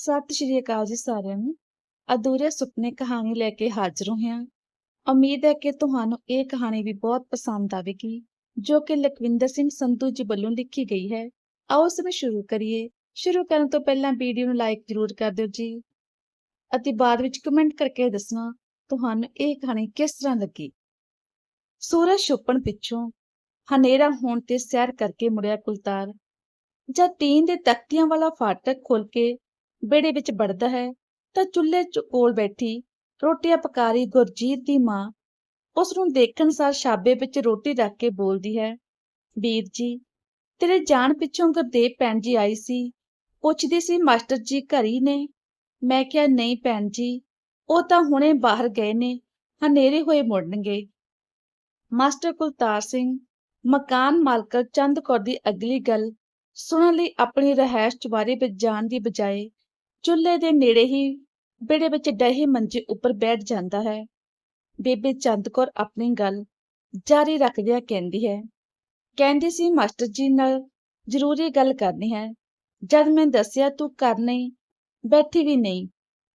ਸਤਿ ਸ਼੍ਰੀ ਅਕਾਲ ਜੀ ਸਾਰਿਆਂ ਨੂੰ। ਅਧੂਰੇ ਸੁਪਨੇ ਕਹਾਣੀ ਲੈ ਕੇ ਹਾਜ਼ਰ ਹੋਇਆ, ਉਮੀਦ ਹੈ ਕਿ ਤੁਹਾਨੂੰ ਇਹ ਕਹਾਣੀ ਵੀ ਬਹੁਤ ਪਸੰਦ ਆਵੇਗੀ, ਜੋ ਕਿ ਲਖਵਿੰਦਰ ਸਿੰਘ ਸੰਧੂ ਜੀ ਵੱਲੋਂ ਲਿਖੀ ਗਈ ਹੈ। ਆਓ ਸਮੇਂ ਸ਼ੁਰੂ ਕਰੀਏ। ਸ਼ੁਰੂ ਕਰਨ ਤੋਂ ਪਹਿਲਾਂ ਵੀਡੀਓ ਨੂੰ ਲਾਈਕ ਜ਼ਰੂਰ ਕਰ ਦਿਓ ਜੀ। ਅਤੇ ਬਾਅਦ ਵਿੱਚ ਕਮੈਂਟ ਕਰਕੇ ਦੱਸਣਾ, ਤੁਹਾਨੂੰ ਇਹ ਕਹਾਣੀ ਕਿਸ ਤਰ੍ਹਾਂ ਲੱਗੀ। ਸੂਰਜ ਛੁਪਣ ਪਿੱਛੋਂ ਹਨੇਰਾ ਹੋਣ ਤੇ ਸੈਰ ਕਰਕੇ ਮੁੜਿਆ ਕੁਲਤਾਰ। ਜਦ ਟੀਨ ਦੇ ਤਖਤੀਆਂ ਵਾਲਾ ਫਾਟਕ ਖੋਲ ਕੇ ਵਿਹੜੇ ਵਿੱਚ ਵੜਦਾ ਹੈ ਤਾਂ ਚੁੱਲ੍ਹੇ ਚ ਕੋਲ ਬੈਠੀ ਰੋਟੀਆਂ ਪਕਾਰੀ ਗੁਰਜੀਤ ਦੀ ਮਾਂ ਉਸ ਨੂੰ ਦੇਖਣ ਸਾਰ ਸ਼ਾਬੇ ਵਿੱਚ ਰੋਟੀ ਰੱਖ ਕੇ ਬੋਲਦੀ ਹੈ, ਵੀਰ ਜੀ, ਤੇਰੇ ਜਾਣ ਪਿੱਛੋਂ ਗੁਰਦੇਵ ਭੈਣ ਜੀ ਆਈ ਸੀ, ਪੁੱਛਦੀ ਸੀ ਮਾਸਟਰ ਜੀ ਘਰੀ ਨੇ। ਮੈਂ ਕਿਹਾ, ਨਹੀਂ ਭੈਣ ਜੀ, ਉਹ ਤਾਂ ਹੁਣੇ ਬਾਹਰ ਗਏ ਨੇ, ਹਨੇਰੇ ਹੋਏ ਮੁੜਨਗੇ। ਮਾਸਟਰ ਕੁਲਤਾਰ ਸਿੰਘ, ਮਕਾਨ ਮਾਲਕਰ ਚੰਦ ਕੌਰ ਦੀ ਅਗਲੀ ਗੱਲ ਸੁਣਨ ਲਈ ਆਪਣੀ ਰਹਿائش ਚਵਾਰੇ ਵਿੱਚ ਜਾਣ ਦੀ ਬਜਾਏ ਚੁੱਲ੍ਹੇ ਦੇ ਨੇੜੇ ਹੀ ਬੇੜੇ ਵਿੱਚ ਡਹੇ ਮੰਜੇ ਉੱਪਰ ਬੈਠ ਜਾਂਦਾ ਹੈ। ਬੇਬੇ ਚੰਦ ਕੌਰ ਆਪਣੀ ਗੱਲ ਜਾਰੀ ਰੱਖਦਿਆਂ ਕਹਿੰਦੀ ਹੈ। ਕਹਿੰਦੀ ਸੀ, ਮਾਸਟਰ ਜੀ ਨਾਲ ਜ਼ਰੂਰੀ ਗੱਲ ਕਰਨੀ ਹੈ। ਜਦ ਮੈਂ ਦੱਸਿਆ ਤੂੰ ਕਰ ਨਹੀਂ, ਬੈਠੀ ਵੀ ਨਹੀਂ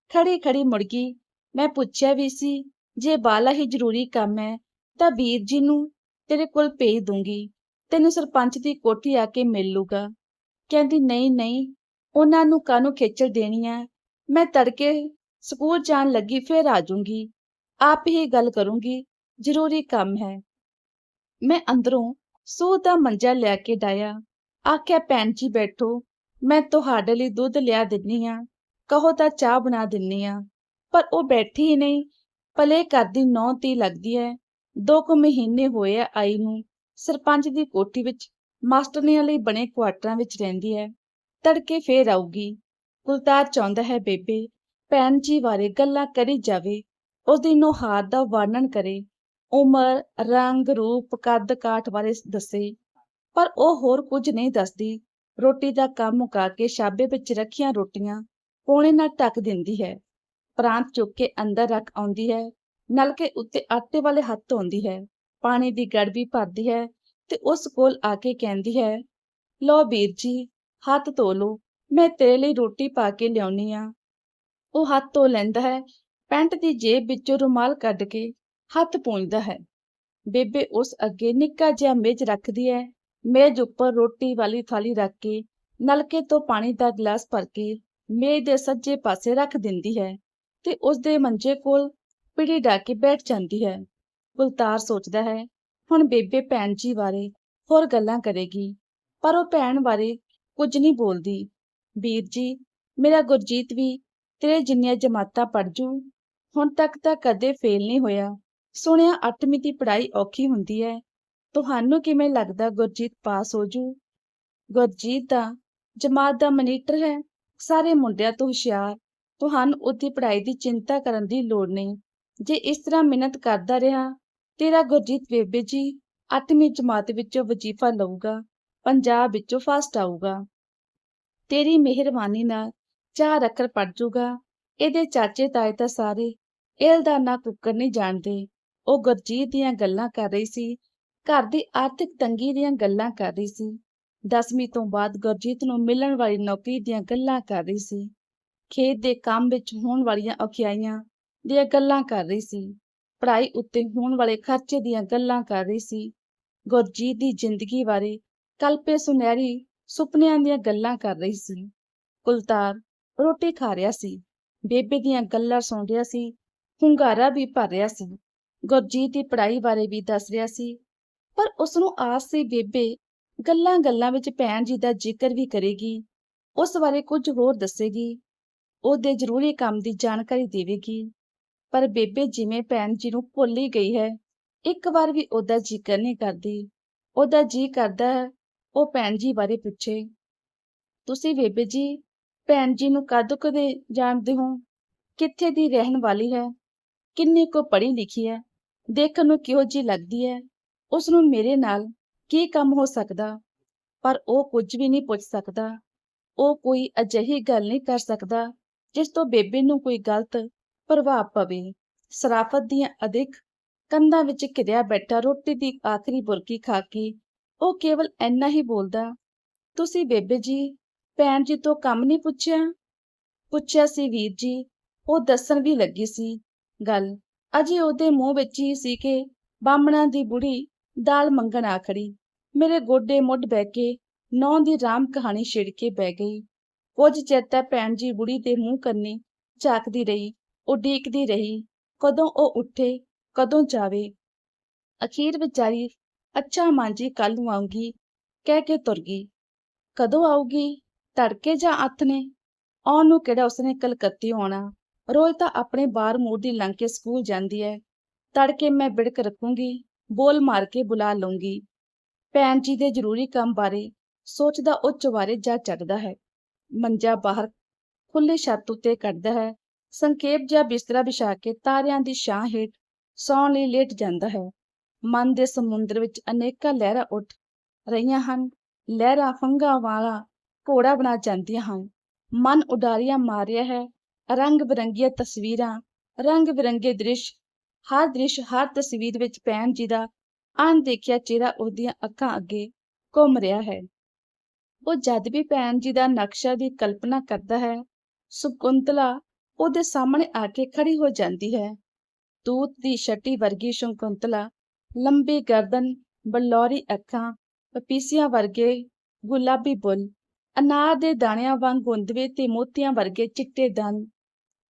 ਖੜੀ ਖੜੀ ਮੁੜ ਗਈ। ਮੈਂ ਪੁੱਛਿਆ ਵੀ ਸੀ, ਜੇ ਬਾਲਾ ਹੀ ਜ਼ਰੂਰੀ ਕੰਮ ਹੈ, ਤਾਂ ਵੀਰ ਜੀ ਨੂੰ ਤੇਰੇ ਕੋਲ ਭੇਜ ਦੂੰਗੀ। ਤੈਨੂੰ ਸਰਪੰਚ ਦੀ ਕੋਠੀ ਆ ਕੇ ਮਿਲ ਲੂਗਾ ਕਹਿੰਦੀ, ਨਹੀਂ ਨਹੀਂ ਉਹਨਾਂ ਨੂੰ ਕਾਹਨੂੰ ਖੇਚਲ ਦੇਣੀ ਹੈ ਮੈਂ ਤੜਕੇ ਸਕੂਲ ਜਾਣ ਲੱਗੀ, ਫੇਰ ਆ ਜਾਊਂਗੀ। ਆਪ ਹੀ ਗੱਲ ਕਰੂੰਗੀ, ਜ਼ਰੂਰੀ ਕੰਮ ਹੈ। ਮੈਂ ਅੰਦਰੋਂ ਸੂਹ ਦਾ ਮੰਜਾ ਲੈ ਕੇ ਡਾਇਆ ਆਖਿਆ, ਭੈਣ ਜੀ ਬੈਠੋ, ਮੈਂ ਤੁਹਾਡੇ ਲਈ ਦੁੱਧ ਲਿਆ ਦਿੰਨੀ ਆ, ਕਹੋ ਤਾਂ ਚਾਹ ਬਣਾ ਦਿੰਨੀ ਆ। ਪਰ ਉਹ ਬੈਠੀ ਹੀ ਨਹੀਂ, ਭਲੇ ਕਰਦੀ ਨੌ ਤੀ ਲੱਗਦੀ ਹੈ ਦੋ ਕੁ ਮਹੀਨੇ ਹੋਏ ਆ ਆਈ ਨੂੰ, ਸਰਪੰਚ ਦੀ ਕੋਠੀ ਵਿੱਚ, ਮਾਸਟਰਨੀਆਂ ਲਈ ਬਣੇ ਕੁਆਟਰਾਂ ਵਿੱਚ ਰਹਿੰਦੀ ਹੈ ਤੜਕੇ ਫੇਰ ਆਊਗੀ। ਕੁਲਤਾਰ ਚਾਹੁੰਦਾ ਹੈ, ਬੇਬੇ, ਭੈਣ ਜੀ ਬਾਰੇ ਗੱਲਾਂ ਕਰੀ ਜਾਵੇ। ਉਸ ਦੀ ਨੁਹਾਰ ਦਾ ਵਰਣਨ ਕਰੇ। ਉਮਰ, ਰੰਗ, ਰੂਪ, ਕੱਦ, ਕਾਠ ਬਾਰੇ ਦੱਸੇ। ਪਰ ਉਹ ਹੋਰ ਕੁਝ ਨਹੀਂ ਦੱਸਦੀ। ਰੋਟੀ ਦਾ ਕੰਮ ਮੁਕਾ ਕੇ ਛਾਬੇ ਵਿੱਚ ਰੱਖੀਆਂ ਰੋਟੀਆਂ ਪੋਣੇ ਨਾਲ ਢੱਕ ਦਿੰਦੀ ਹੈ। ਪ੍ਰਾਂਤ ਚੁੱਕ ਕੇ ਅੰਦਰ ਰੱਖ ਆਉਂਦੀ ਹੈ। ਨਲਕੇ ਉੱਤੇ ਆਟੇ ਵਾਲੇ ਹੱਥ ਧੋਂਦੀ ਹੈ। ਪਾਣੀ ਦੀ ਗੜਬੀ ਭਰਦੀ ਹੈ ਤੇ ਉਸ ਕੋਲ ਆ ਕੇ ਕਹਿੰਦੀ ਹੈ ਲੋ ਵੀਰ ਜੀ ਹੱਥ ਧੋ ਲੋ ਮੈਂ ਤੇਰੇ ਲਈ ਰੋਟੀ ਪਾ ਕੇ ਲਿਆਉਣੀ ਆ। ਉਹ ਹੱਥ ਧੋ ਲੈਂਦਾ ਹੈ, ਪੈਂਟ ਦੀ ਜੇਬ ਵਿੱਚੋਂ ਰੁਮਾਲ ਕੱਢ ਕੇ ਹੱਥ ਪੂੰਝਦਾ ਹੈ। ਬੇਬੇ ਉਸ ਅੱਗੇ ਨਿੱਕਾ ਜਿਹਾ ਮੇਜ਼ ਰੱਖਦੀ ਹੈ, ਮੇਜ਼ ਉੱਪਰ ਰੋਟੀ ਵਾਲੀ ਥਾਲੀ ਰੱਖ ਕੇ ਨਲਕੇ ਤੋਂ ਪਾਣੀ ਦਾ ਗਲਾਸ ਭਰ ਕੇ ਮੇਜ਼ ਦੇ ਸੱਜੇ ਪਾਸੇ ਰੱਖ ਦਿੰਦੀ ਹੈ ਤੇ ਉਸ ਦੇ ਮੰਜੇ ਕੋਲ ਪਿੜੀ ਢਾ ਕੇ ਬੈਠ ਜਾਂਦੀ ਹੈ। ਗੁਲਤਾਰ ਸੋਚਦਾ ਹੈ, ਹੁਣ ਬੇਬੇ ਭੈਣ ਜੀ ਬਾਰੇ ਹੋਰ ਗੱਲਾਂ ਕਰੇਗੀ, ਪਰ ਉਹ ਭੈਣ ਬਾਰੇ ਕੁਝ ਨਹੀਂ ਬੋਲਦੀ। ਵੀਰ ਜੀ, ਮੇਰਾ ਗੁਰਜੀਤ ਵੀ ਤੇਰੇ ਜਿੰਨੀਆਂ ਜਮਾਤਾਂ ਪੜ ਜੂ, ਹੁਣ ਤੱਕ ਤਾਂ ਕਦੇ ਫੇਲ ਨਹੀਂ ਹੋਇਆ। ਸੁਣਿਆ 8ਵੀਂ ਦੀ ਪੜ੍ਹਾਈ ਔਖੀ ਹੁੰਦੀ ਹੈ ਤੁਹਾਨੂੰ ਕਿਵੇਂ ਲੱਗਦਾ ਗੁਰਜੀਤ ਪਾਸ ਹੋ ਜੂ? ਗੁਰਜੀਤ ਦਾ ਜਮਾਤ ਦਾ ਮਨੀਟਰ ਹੈ। ਸਾਰੇ ਮੁੰਡਿਆਂ ਤੋਂ ਹੁਸ਼ਿਆਰ। ਤੁਹਾਨੂੰ ਉਹਦੀ ਪੜ੍ਹਾਈ ਦੀ ਚਿੰਤਾ ਕਰਨ ਦੀ ਲੋੜ ਨਹੀਂ। ਜੇ ਇਸ ਤਰ੍ਹਾਂ ਮਿਹਨਤ ਕਰਦਾ ਰਿਹਾ, ਤੇਰਾ ਗੁਰਜੀਤ ਬੇਬੇ ਜੀ 8ਵੀਂ ਜਮਾਤ ਵਿੱਚੋਂ ਵਜ਼ੀਫਾ ਲਊਗਾ। ਪੰਜਾਬ ਵਿੱਚੋਂ ਫਸਟ ਆਊਗਾ। ਤੇਰੀ ਮਿਹਰਬਾਨੀ ਨਾਲ ਚਾਰ ਅੱਖਰ ਪੜ ਜੂਗਾ। ਇਹਦੇ ਚਾਚੇ ਤਾਏ ਤਾਂ ਸਾਰੇ ਇਹਲ ਦਾ ਨਾ ਕੁੱਕਰ ਨਹੀਂ ਜਾਣਦੇ। ਉਹ ਗੁਰਜੀਤ ਦੀਆਂ ਗੱਲਾਂ ਕਰ ਰਹੀ ਸੀ। ਘਰ ਦੀ ਆਰਥਿਕ ਤੰਗੀ ਦੀਆਂ ਗੱਲਾਂ ਕਰ ਰਹੀ ਸੀ। 10ਵੀਂ ਤੋਂ ਬਾਅਦ ਗੁਰਜੀਤ ਨੂੰ ਮਿਲਣ ਵਾਲੀ ਨੌਕਰੀ ਦੀਆਂ ਗੱਲਾਂ ਕਰ ਰਹੀ ਸੀ। ਖੇਤ ਦੇ ਕੰਮ ਵਿੱਚ ਹੋਣ ਵਾਲੀਆਂ ਔਖਿਆਈਆਂ ਦੀਆਂ ਗੱਲਾਂ ਕਰ ਰਹੀ ਸੀ। ਪੜ੍ਹਾਈ ਉੱਤੇ ਹੋਣ ਵਾਲੇ ਖਰਚੇ ਦੀਆਂ ਗੱਲਾਂ ਕਰ ਰਹੀ ਸੀ। ਗੁਰਜੀਤ ਦੀ ਜ਼ਿੰਦਗੀ ਬਾਰੇ ਕਲਪੇ ਸੁਨਹਿਰੀ ਸੁਪਨਿਆਂ ਦੀਆਂ ਗੱਲਾਂ ਕਰ ਰਹੀ ਸੀ। ਕੁਲਤਾਰ ਰੋਟੀ ਖਾ ਰਿਹਾ ਸੀ। ਬੇਬੇ ਦੀਆਂ ਗੱਲਾਂ ਸੁਣ ਰਿਹਾ ਸੀ। ਹੁੰਗਾਰਾ ਵੀ ਭਰ ਰਿਹਾ ਸੀ। ਗੁਰਜੀਤ ਦੀ ਪੜ੍ਹਾਈ ਬਾਰੇ ਵੀ ਦੱਸ ਰਿਹਾ ਸੀ। ਪਰ ਉਸ ਨੂੰ ਆਸ ਸੀ ਬੇਬੇ ਗੱਲਾਂ-ਗੱਲਾਂ ਵਿੱਚ ਭੈਣ ਜੀ ਦਾ ਜ਼ਿਕਰ ਵੀ ਕਰੇਗੀ। ਉਸ ਬਾਰੇ ਕੁਝ ਹੋਰ ਦੱਸੇਗੀ। ਉਹਦੇ ਜ਼ਰੂਰੀ ਕੰਮ ਦੀ ਜਾਣਕਾਰੀ ਦੇਵੇਗੀ। ਪਰ ਬੇਬੇ ਜਿਵੇਂ ਭੈਣ ਜੀ ਨੂੰ ਭੁੱਲ ਹੀ ਗਈ ਹੈ, ਇੱਕ ਵਾਰ ਵੀ ਉਹਦਾ ਜ਼ਿਕਰ ਨਹੀਂ ਕਰਦੀ। ਉਹਦਾ ਜੀ ਕਰਦਾ ਹੈ ਉਹ ਭੈਣ ਜੀ ਬਾਰੇ ਪੁੱਛੇ, ਤੁਸੀਂ ਬੇਬੇ ਜੀ, ਭੈਣ ਜੀ ਨੂੰ ਕਦੋਂ ਕਦੇ ਜਾਣਦੇ ਹੋ? ਕਿੱਥੇ ਦੀ ਰਹਿਣ ਵਾਲੀ ਹੈ? ਕਿੰਨੀ ਕੋ ਪੜ੍ਹੀ ਲਿਖੀ ਹੈ? ਦੇਖਣ ਨੂੰ ਕਿਹੋ ਜੀ ਲੱਗਦੀ ਹੈ? ਉਸ ਨੂੰ ਮੇਰੇ ਨਾਲ ਕੀ ਕੰਮ ਹੋ ਸਕਦਾ? ਪਰ ਉਹ ਕੁਝ ਵੀ ਨਹੀਂ ਪੁੱਛ ਸਕਦਾ। ਉਹ ਕੋਈ ਅਜਿਹੀ ਗੱਲ ਨਹੀਂ ਕਰ ਸਕਦਾ ਜਿਸ ਤੋਂ ਬੇਬੇ ਨੂੰ ਕੋਈ ਗਲਤ ਪ੍ਰਭਾਵ ਪਵੇ। ਸਰਾਫਤ ਦੀਆਂ ਅਧਿਕ ਕੰਧਾਂ ਵਿੱਚ ਘਿਰਿਆ ਬੈਠਾ ਰੋਟੀ ਦੀ ਆਖਰੀ ਬੁਰਕੀ ਖਾ ਕੇ ਉਹ ਕੇਵਲ ਇੰਨਾ ਹੀ ਬੋਲਦਾ, ਤੁਸੀਂ ਬੇਬੇ ਜੀ, ਭੈਣ ਜੀ ਤੋਂ ਕੰਮ ਨਹੀਂ ਪੁੱਛਿਆ? ਪੁੱਛਿਆ ਸੀ ਵੀਰ ਜੀ, ਉਹ ਦੱਸਣ ਵੀ ਲੱਗੀ ਸੀ ਗੱਲ। ਅਜੇ ਉਹਦੇ ਮੂੰਹ ਵਿੱਚ ਹੀ ਸੀ ਕਿ ਬਾਹਮਣਾ ਦੀ ਬੁੜੀ ਦਾਲ ਮੰਗਣ ਆ ਖੜੀ। ਮੇਰੇ ਗੋਡੇ ਮੁੱਢ ਬਹਿ ਕੇ ਨੌਂ ਦੀ ਰਾਮ ਕਹਾਣੀ ਛਿੜ ਕੇ ਬਹਿ ਗਈ। ਕੁਝ ਚਿਰ ਤੱਕ ਭੈਣ ਜੀ ਬੁੜੀ ਦੇ ਮੂੰਹ ਕੰਨੇ ਝਾਕਦੀ ਰਹੀ ਉਡੀਕਦੀ ਰਹੀ, ਕਦੋਂ ਉਹ ਉੱਠੇ, ਕਦੋਂ ਜਾਵੇ। ਅਖੀਰ ਵਿਚਾਰੀ ਅੱਛਾ ਮਾਂ ਜੀ ਕੱਲ ਨੂੰ ਆਉਂਗੀ ਕਹਿ ਕੇ ਤੁਰ ਗਈ। ਕਦੋਂ ਆਊਗੀ? ਤੜਕੇ ਜਾਂ ਅੱਤ ਨੇ? ਆਉਣ ਨੂੰ ਕਿਹੜਾ ਉਸਨੇ ਕਲਕੱਤੇ ਆਉਣਾ? ਰੋਜ਼ ਤਾਂ ਆਪਣੇ ਬਾਰ ਮੂਰ ਦੀ ਲੰਘ ਕੇ ਸਕੂਲ ਜਾਂਦੀ ਹੈ ਤੜਕੇ ਮੈਂ ਬਿੜਕ ਰੱਖੂੰਗੀ, ਬੋਲ ਮਾਰ ਕੇ ਬੁਲਾ ਲਊਂਗੀ। ਭੈਣ ਜੀ ਦੇ ਜ਼ਰੂਰੀ ਕੰਮ ਬਾਰੇ ਸੋਚਦਾ ਉਹ ਚਵਾਰੇ ਜਾ ਚੜਦਾ ਹੈ। ਮੰਜਾ ਬਾਹਰ ਖੁੱਲੇ ਛੱਤ ਉੱਤੇ ਕੱਢਦਾ ਹੈ। ਸੰਖੇਪ ਜਿਹਾ ਬਿਸਤਰਾ ਵਿਛਾ ਕੇ ਤਾਰਿਆਂ ਦੀ ਛਾਂ ਹੇਠ ਸੌਣ ਲਈ ਲੇਟ ਜਾਂਦਾ ਹੈ। ਮਨ ਦੇ ਸਮੁੰਦਰ ਵਿੱਚ ਅਨੇਕਾਂ ਲਹਿਰਾਂ ਉੱਠ ਰਹੀਆਂ ਹਨ। ਲਹਿਰਾਂ ਫੰਗਾ ਵਾਲਾ ਘੋੜਾ ਬਣਾ ਜਾਂਦੀਆਂ ਹਨ। ਮਨ ਉਡਾਰੀਆਂ ਮਾਰਿਆ ਹੈ। ਰੰਗ ਬਿਰੰਗੀਆਂ ਤਸਵੀਰਾਂ ਰੰਗ ਬਿਰੰਗੇ ਦ੍ਰਿਸ਼, ਹਰ ਦ੍ਰਿਸ਼, ਹਰ ਤਸਵੀਰ ਵਿੱਚ ਭੈਣ ਜੀ ਦਾ ਅਣਦੇਖਿਆ ਚਿਹਰਾ ਉਹਦੀਆਂ ਅੱਖਾਂ ਅੱਗੇ ਘੁੰਮ ਰਿਹਾ ਹੈ। ਉਹ ਜਦ ਵੀ ਭੈਣ ਜੀ ਦਾ ਨਕਸ਼ਾ ਦੀ ਕਲਪਨਾ ਕਰਦਾ ਹੈ, ਸੁਕੁੰਤਲਾ ਉਹਦੇ ਸਾਹਮਣੇ ਆ ਕੇ ਖੜੀ ਹੋ ਜਾਂਦੀ ਹੈ। ਤੂਤ ਦੀ ਛਟੀ ਵਰਗੀ ਸ਼ਕੁੰਤਲਾ ਲੰਬੀ ਗਰਦਨ, ਬਲੌਰੀ ਅੱਖਾਂ, ਪਪੀਸੀਆਂ ਵਰਗੇ ਗੁਲਾਬੀ ਬੁੱਲ, ਅਨਾਰ ਦੇ ਦਾਣਿਆਂ ਵਾਂਗ ਗੁੰਦਵੇ ਤੇ ਮੋਤੀਆਂ ਵਰਗੇ ਚਿੱਟੇ ਦੰਦ,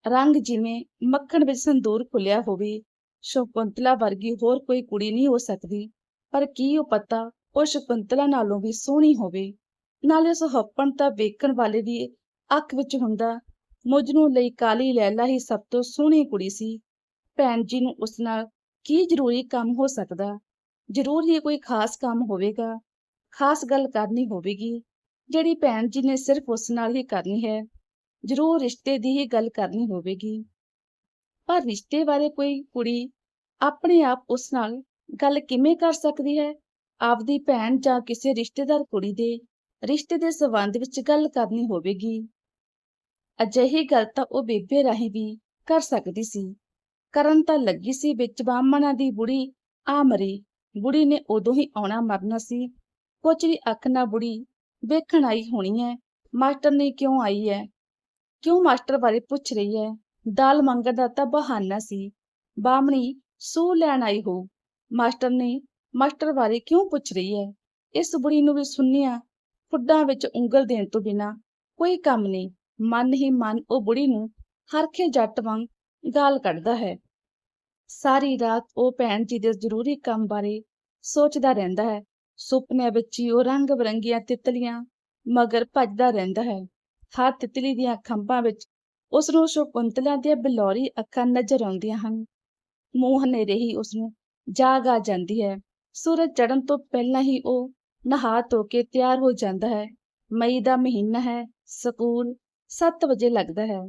ਰੰਗ ਜਿਵੇਂ ਮੱਖਣ ਵਿੱਚ ਸੰਦੂਰ ਖੁੱਲਿਆ ਹੋਵੇ, ਸ਼ਕੁੰਤਲਾ ਵਰਗੀ ਹੋਰ ਕੋਈ ਕੁੜੀ ਨਹੀਂ ਹੋ ਸਕਦੀ, ਪਰ ਕੀ ਉਹ ਪਤਾ ਉਹ ਸ਼ਕੁੰਤਲਾ ਨਾਲੋਂ ਵੀ ਸੋਹਣੀ ਹੋਵੇ। ਨਾਲੇ ਸੁਹੱਪਣ ਤਾਂ ਵੇਖਣ ਵਾਲੇ ਦੀ ਅੱਖ ਵਿੱਚ ਹੁੰਦਾ ਮੁਜਨੂੰ ਲਈ ਕਾਲੀ ਲੈਲਾ ਹੀ ਸਭ ਤੋਂ ਸੋਹਣੀ ਕੁੜੀ ਸੀ। ਭੈਣ ਜੀ ਨੂੰ ਉਸ ਨਾਲ ਕੀ ਜ਼ਰੂਰੀ ਕੰਮ ਹੋ ਸਕਦਾ? ਜ਼ਰੂਰ ਹੀ ਕੋਈ ਖਾਸ ਕੰਮ ਹੋਵੇਗਾ। ਖਾਸ ਗੱਲ ਕਰਨੀ ਹੋਵੇਗੀ। ਜਿਹੜੀ ਭੈਣ ਜੀ ਨੇ ਸਿਰਫ ਉਸ ਨਾਲ ਹੀ ਕਰਨੀ ਹੈ, ਜ਼ਰੂਰ ਰਿਸ਼ਤੇ ਦੀ ਹੀ ਗੱਲ ਕਰਨੀ ਹੋਵੇਗੀ। ਪਰ ਰਿਸ਼ਤੇ ਬਾਰੇ ਕੋਈ ਕੁੜੀ ਆਪਣੇ ਆਪ ਉਸ ਨਾਲ ਗੱਲ ਕਿਵੇਂ ਕਰ ਸਕਦੀ ਹੈ? ਆਪਦੀ ਭੈਣ ਜਾਂ ਕਿਸੇ ਰਿਸ਼ਤੇਦਾਰ ਕੁੜੀ ਦੇ ਰਿਸ਼ਤੇ ਦੇ ਸਬੰਧ ਵਿੱਚ ਗੱਲ ਕਰਨੀ ਹੋਵੇਗੀ। ਅਜਿਹੀ ਗੱਲ ਤਾਂ ਉਹ ਬੇਬੇ ਰਾਹੀਂ ਵੀ ਕਰ ਸਕਦੀ ਸੀ। ਕਰਨ ਤਾਂ ਲੱਗੀ ਸੀ ਵਿੱਚ ਬਾਹਮਣਾ ਦੀ ਬੁੜੀ। ਆ ਮਰੀ। ਬੁੜੀ ਨੇ ਉਦੋਂ ਹੀ ਆਉਣਾ ਮਰਨਾ ਸੀ। ਕੁਝ ਵੀ ਅੱਖ ਨਾ ਬੁੜੀ। ਵੇਖਣ ਆਈ ਹੋਣੀ ਹੈ ਮਾਸਟਰ ਨੇ ਕਿਉਂ ਆਈ ਹੈ ਕਿਉਂ ਮਾਸਟਰ ਬਾਰੇ ਪੁੱਛ ਰਹੀ ਹੈ ਦਾਲ ਮੰਗਣ ਦਾ ਤਾਂ ਬਹਾਨਾ ਸੀ। ਬਾਹਮਣੀ ਸੂ ਲੈਣ ਆਈ ਹੋ। ਮਾਸਟਰ ਨੇ ਮਾਸਟਰ ਬਾਰੇ ਕਿਉਂ ਪੁੱਛ ਰਹੀ ਹੈ ਇਸ ਬੁੜੀ ਨੂੰ ਵੀ ਸੁਣਿਆ। ਫੁੱਡਾਂ ਵਿੱਚ ਉਂਗਲ ਦੇਣ ਤੋਂ ਬਿਨਾ ਕੋਈ ਕੰਮ ਨਹੀਂ। ਮਨ ਹੀ ਮਨ ਉਹ ਬੁੜੀ ਨੂੰ ਹਰਖੇ ਜੱਟ ਵਾਂਗ ਗਾਲ ਕੱਢਦਾ ਹੈ। ਸਾਰੀ ਰਾਤ ਉਹ ਭੈਣ ਜੀ ਦੇ ਜ਼ਰੂਰੀ ਕੰਮ ਬਾਰੇ ਸੋਚਦਾ ਰਹਿੰਦਾ ਹੈ। ਸੁਪਨੇ ਵਿੱਚ ਹੀ ਉਹ ਰੰਗ ਬਰੰਗੀਆਂ ਤਿਤਲੀਆਂ ਮਗਰ ਭੱਜਦਾ ਰਹਿੰਦਾ ਹੈ। ਹਰ ਤਿਤਲੀ ਦੀਆਂ ਖੰਭਾਂ ਵਿੱਚ ਉਸ ਨੂੰ ਸ਼ਕੁੰਤਲਾ ਦੀਆਂ ਬਲੌਰੀ ਅੱਖਾਂ ਨਜ਼ਰ ਆਉਂਦੀਆਂ ਹਨ। ਮੂੰਹ ਹਨੇਰੇ ਹੀ ਉਸ ਨੂੰ ਜਾਗ ਆ ਜਾਂਦੀ ਹੈ। ਸੂਰਜ ਚੜ੍ਹਨ ਤੋਂ ਪਹਿਲਾਂ ਹੀ ਉਹ ਨਹਾ ਧੋ ਕੇ ਤਿਆਰ ਹੋ ਜਾਂਦਾ ਹੈ। ਮਈ ਦਾ ਮਹੀਨਾ ਹੈ, ਸਕੂਲ 7 ਵਜੇ ਲੱਗਦਾ ਹੈ,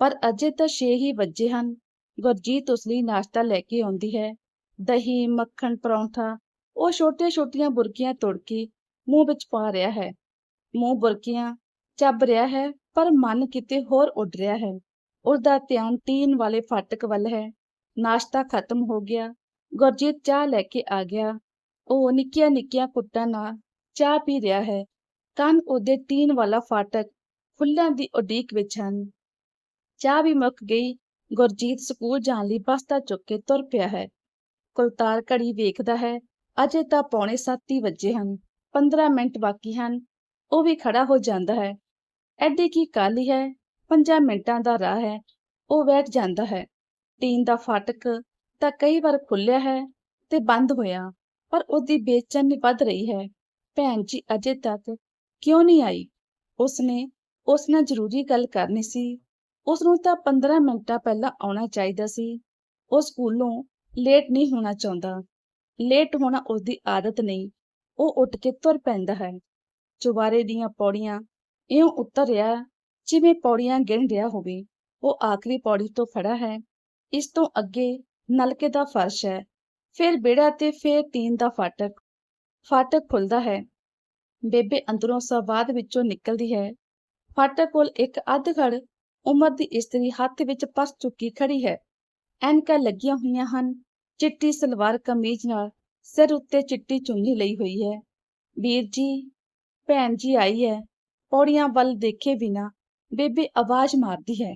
ਪਰ ਅਜੇ ਤਾਂ 6 ਹੀ ਵਜੇ ਹਨ। ਗੁਰਜੀਤ ਉਸ ਲਈ ਨਾਸ਼ਤਾ ਲੈ ਕੇ ਆਉਂਦੀ ਹੈ। ਦਹੀਂ, ਮੱਖਣ, ਪਰੌਂਠਾ, ਉਹ ਛੋਟੀਆਂ-ਛੋਟੀਆਂ ਬੁਰਕੀਆਂ ਤੋੜ ਕੇ ਮੂੰਹ ਵਿੱਚ ਪਾ ਰਿਹਾ ਹੈ। ਮੂੰਹ ਬੁਰਕੀਆਂ ਚੱਬ ਰਿਹਾ ਹੈ, ਪਰ ਮਨ ਕਿਤੇ ਹੋਰ ਉੱਡ ਰਿਹਾ ਹੈ। ਉਸਦਾ ਧਿਆਨ ਟੀਨ ਵਾਲੇ ਫਾਟਕ ਵੱਲ ਹੈ। ਨਾਸ਼ਤਾ ਖਤਮ ਹੋ ਗਿਆ। ਗੁਰਜੀਤ ਚਾਹ ਲੈ ਕੇ ਆ ਗਿਆ। ਉਹ ਨਿੱਕੀਆਂ ਨਿੱਕੀਆਂ ਕੁੱਟਾਂ ਨਾਲ ਚਾਹ ਪੀ ਰਿਹਾ ਹੈ। ਕੰਨ ਉਹਦੇ ਟੀਨ ਵਾਲਾ ਫਾਟਕ ਫੁੱਲਾਂ ਦੀ ਉਡੀਕ ਵਿੱਚ ਹਨ। ਚਾਹ ਵੀ ਮੁੱਕ ਗਈ। ਗੁਰਜੀਤ ਸਕੂਲ ਜਾਣ ਲਈ ਬੱਸ ਬਸਤਾ ਚੁੱਕ ਕੇ ਤੁਰ ਪਿਆ ਹੈ। ਕੁਲਤਾਰ ਘੜੀ ਵੇਖਦਾ ਹੈ, ਅਜੇ ਤਾਂ ਪੌਣੇ 7 ਹੀ ਵੱਜੇ ਹਨ 15 ਮਿੰਟ ਬਾਕੀ ਹਨ, ਉਹ ਵੀ ਖੜਾ ਹੋ ਜਾਂਦਾ ਹੈ। ਐਡੀ ਕੀ ਕਾਲੀ ਹੈ 5 ਮਿੰਟਾਂ ਦਾ ਰਾਹ ਹੈ, ਉਹ ਬੈਠ ਜਾਂਦਾ ਹੈ। ਟੀਨ ਦਾ ਫਾਟਕ ਤਾਂ ਕਈ ਵਾਰ ਖੁੱਲਿਆ ਹੈ ਤੇ ਬੰਦ ਹੋਇਆ, ਪਰ ਉਹਦੀ ਬੇਚੈਨੀ ਵੱਧ ਰਹੀ ਹੈ। ਭੈਣ ਜੀ, ਅਜੇ ਤੱਕ ਕਿਉਂ ਨਹੀਂ ਆਈ? ਉਸਨੇ ਉਸ ਨਾਲ ਜ਼ਰੂਰੀ ਗੱਲ ਕਰਨੀ ਸੀ। ਉਸ ਨੂੰ ਤਾਂ 15 ਮਿੰਟਾਂ ਪਹਿਲਾਂ ਆਉਣਾ ਚਾਹੀਦਾ ਸੀ। ਉਹ ਸਕੂਲੋਂ ਲੇਟ ਨਹੀਂ ਹੋਣਾ ਚਾਹੁੰਦਾ। ਲੇਟ ਹੋਣਾ ਉਸਦੀ ਆਦਤ ਨਹੀਂ। ਉਹ ਉੱਠ ਕੇ ਤੁਰ ਪੈਂਦਾ ਹੈ। ਚੁਬਾਰੇ ਦੀਆਂ ਪੌੜੀਆਂ ਇਉਂ ਉਤਰ ਰਿਹਾ, ਜਿਵੇਂ ਪੌੜੀਆਂ ਗਿਣ ਰਿਹਾ ਹੋਵੇ। ਉਹ ਆਖਰੀ ਪੌੜੀ ਤੋਂ ਖੜਾ ਹੈ। ਇਸ ਤੋਂ ਅੱਗੇ ਨਲਕੇ ਦਾ ਫਰਸ਼ ਹੈ। ਫਿਰ ਬੇੜਾ ਤੇ ਫਿਰ ਟੀਨ ਦਾ ਫਾਟਕ। ਫਾਟਕ ਖੁੱਲਦਾ ਹੈ। ਬੇਬੇ ਅੰਦਰੋਂ ਸਵਾਦ ਵਿੱਚੋਂ ਨਿਕਲਦੀ ਹੈ। ਫਾਟਕ ਕੋਲ ਇੱਕ ਅੱਧਖੜ ਉਮਰ ਦੀ ਇਸਤਰੀ ਹੱਥ ਵਿੱਚ ਪਸ ਚੁੱਕੀ ਖੜੀ ਹੈ। ਐਨਕਾਂ ਲੱਗੀਆਂ ਹੋਈਆਂ ਹਨ। ਚਿੱਟੀ ਸਲਵਾਰ ਕਮੀਜ਼ ਨਾਲ ਸਿਰ ਉੱਤੇ ਚਿੱਟੀ ਚੁੰਨੀ ਲਈ ਹੋਈ ਹੈ। ਵੀਰ ਜੀ, ਭੈਣ ਜੀ ਆਈ ਹੈ। ਪੌੜੀਆਂ ਵੱਲ ਦੇਖੇ ਬਿਨਾ ਬੇਬੇ ਆਵਾਜ਼ ਮਾਰਦੀ ਹੈ।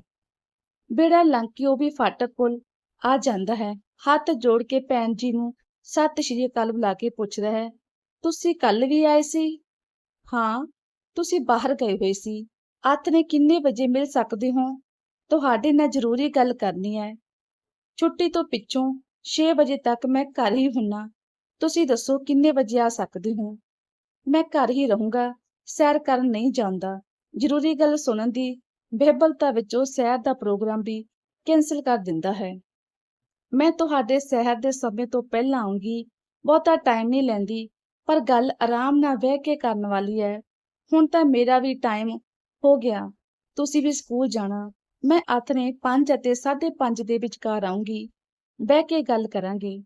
ਬੇੜਾ ਲੰਘ ਕੇ ਉਹ ਵੀ ਫਾਟਕ ਕੋਲ ਆ ਜਾਂਦਾ ਹੈ। ਹੱਥ ਜੋੜ ਕੇ ਭੈਣ ਜੀ ਨੂੰ ਸਤਿ ਸ਼੍ਰੀ ਅਕਾਲ ਬੁਲਾ ਕੇ ਪੁੱਛਦਾ ਹੈ, ਤੁਸੀਂ ਕੱਲ ਵੀ ਆਏ ਸੀ? ਹਾਂ, ਤੁਸੀਂ ਬਾਹਰ ਗਏ ਹੋਏ ਸੀ। ਅੱਤ ਨੇ ਕਿੰਨੇ ਵਜੇ ਮਿਲ ਸਕਦੇ ਹੋ? ਤੁਹਾਡੇ ਨਾਲ ਜ਼ਰੂਰੀ ਗੱਲ ਕਰਨੀ ਹੈ। ਛੁੱਟੀ ਤੋਂ ਪਿੱਛੋਂ 6 ਵਜੇ ਤੱਕ ਮੈਂ ਘਰ ਹੀ ਹੁੰਨਾ। ਤੁਸੀਂ ਦੱਸੋ ਕਿੰਨੇ ਵਜੇ ਆ ਸਕਦੇ ਹੋ? ਮੈਂ ਘਰ ਹੀ ਰਹੂੰਗਾ, ਸੈਰ ਕਰਨ ਨਹੀਂ ਜਾਂਦਾ। ਜ਼ਰੂਰੀ ਗੱਲ ਸੁਣਨ ਦੀ ਬਹਿਬਲਤਾ ਵਿੱਚ ਉਹ ਸੈਰ ਦਾ ਪ੍ਰੋਗਰਾਮ ਵੀ ਕੈਂਸਲ ਕਰ ਦਿੰਦਾ ਹੈ। ਮੈਂ ਤੁਹਾਡੇ ਸੈਰ ਦੇ ਸਮੇਂ ਤੋਂ ਪਹਿਲਾਂ ਆਉਂਗੀ, ਬਹੁਤਾ ਟਾਈਮ ਨਹੀਂ ਲੈਂਦੀ, ਪਰ ਗੱਲ ਆਰਾਮ ਨਾਲ ਬਹਿ ਕੇ ਕਰਨ ਵਾਲੀ ਹੈ। ਹੁਣ ਤਾਂ ਮੇਰਾ ਵੀ ਟਾਈਮ ਹੋ ਗਿਆ। ਤੁਸੀਂ ਵੀ ਸਕੂਲ ਜਾਣਾ। ਮੈਂ ਆਥਣੇ 5 ਅਤੇ 5:30 ਦੇ ਵਿਚਕਾਰ ਆਉਂਗੀ ਬਹਿ ਕੇ ਗੱਲ ਕਰਾਂਗੇ।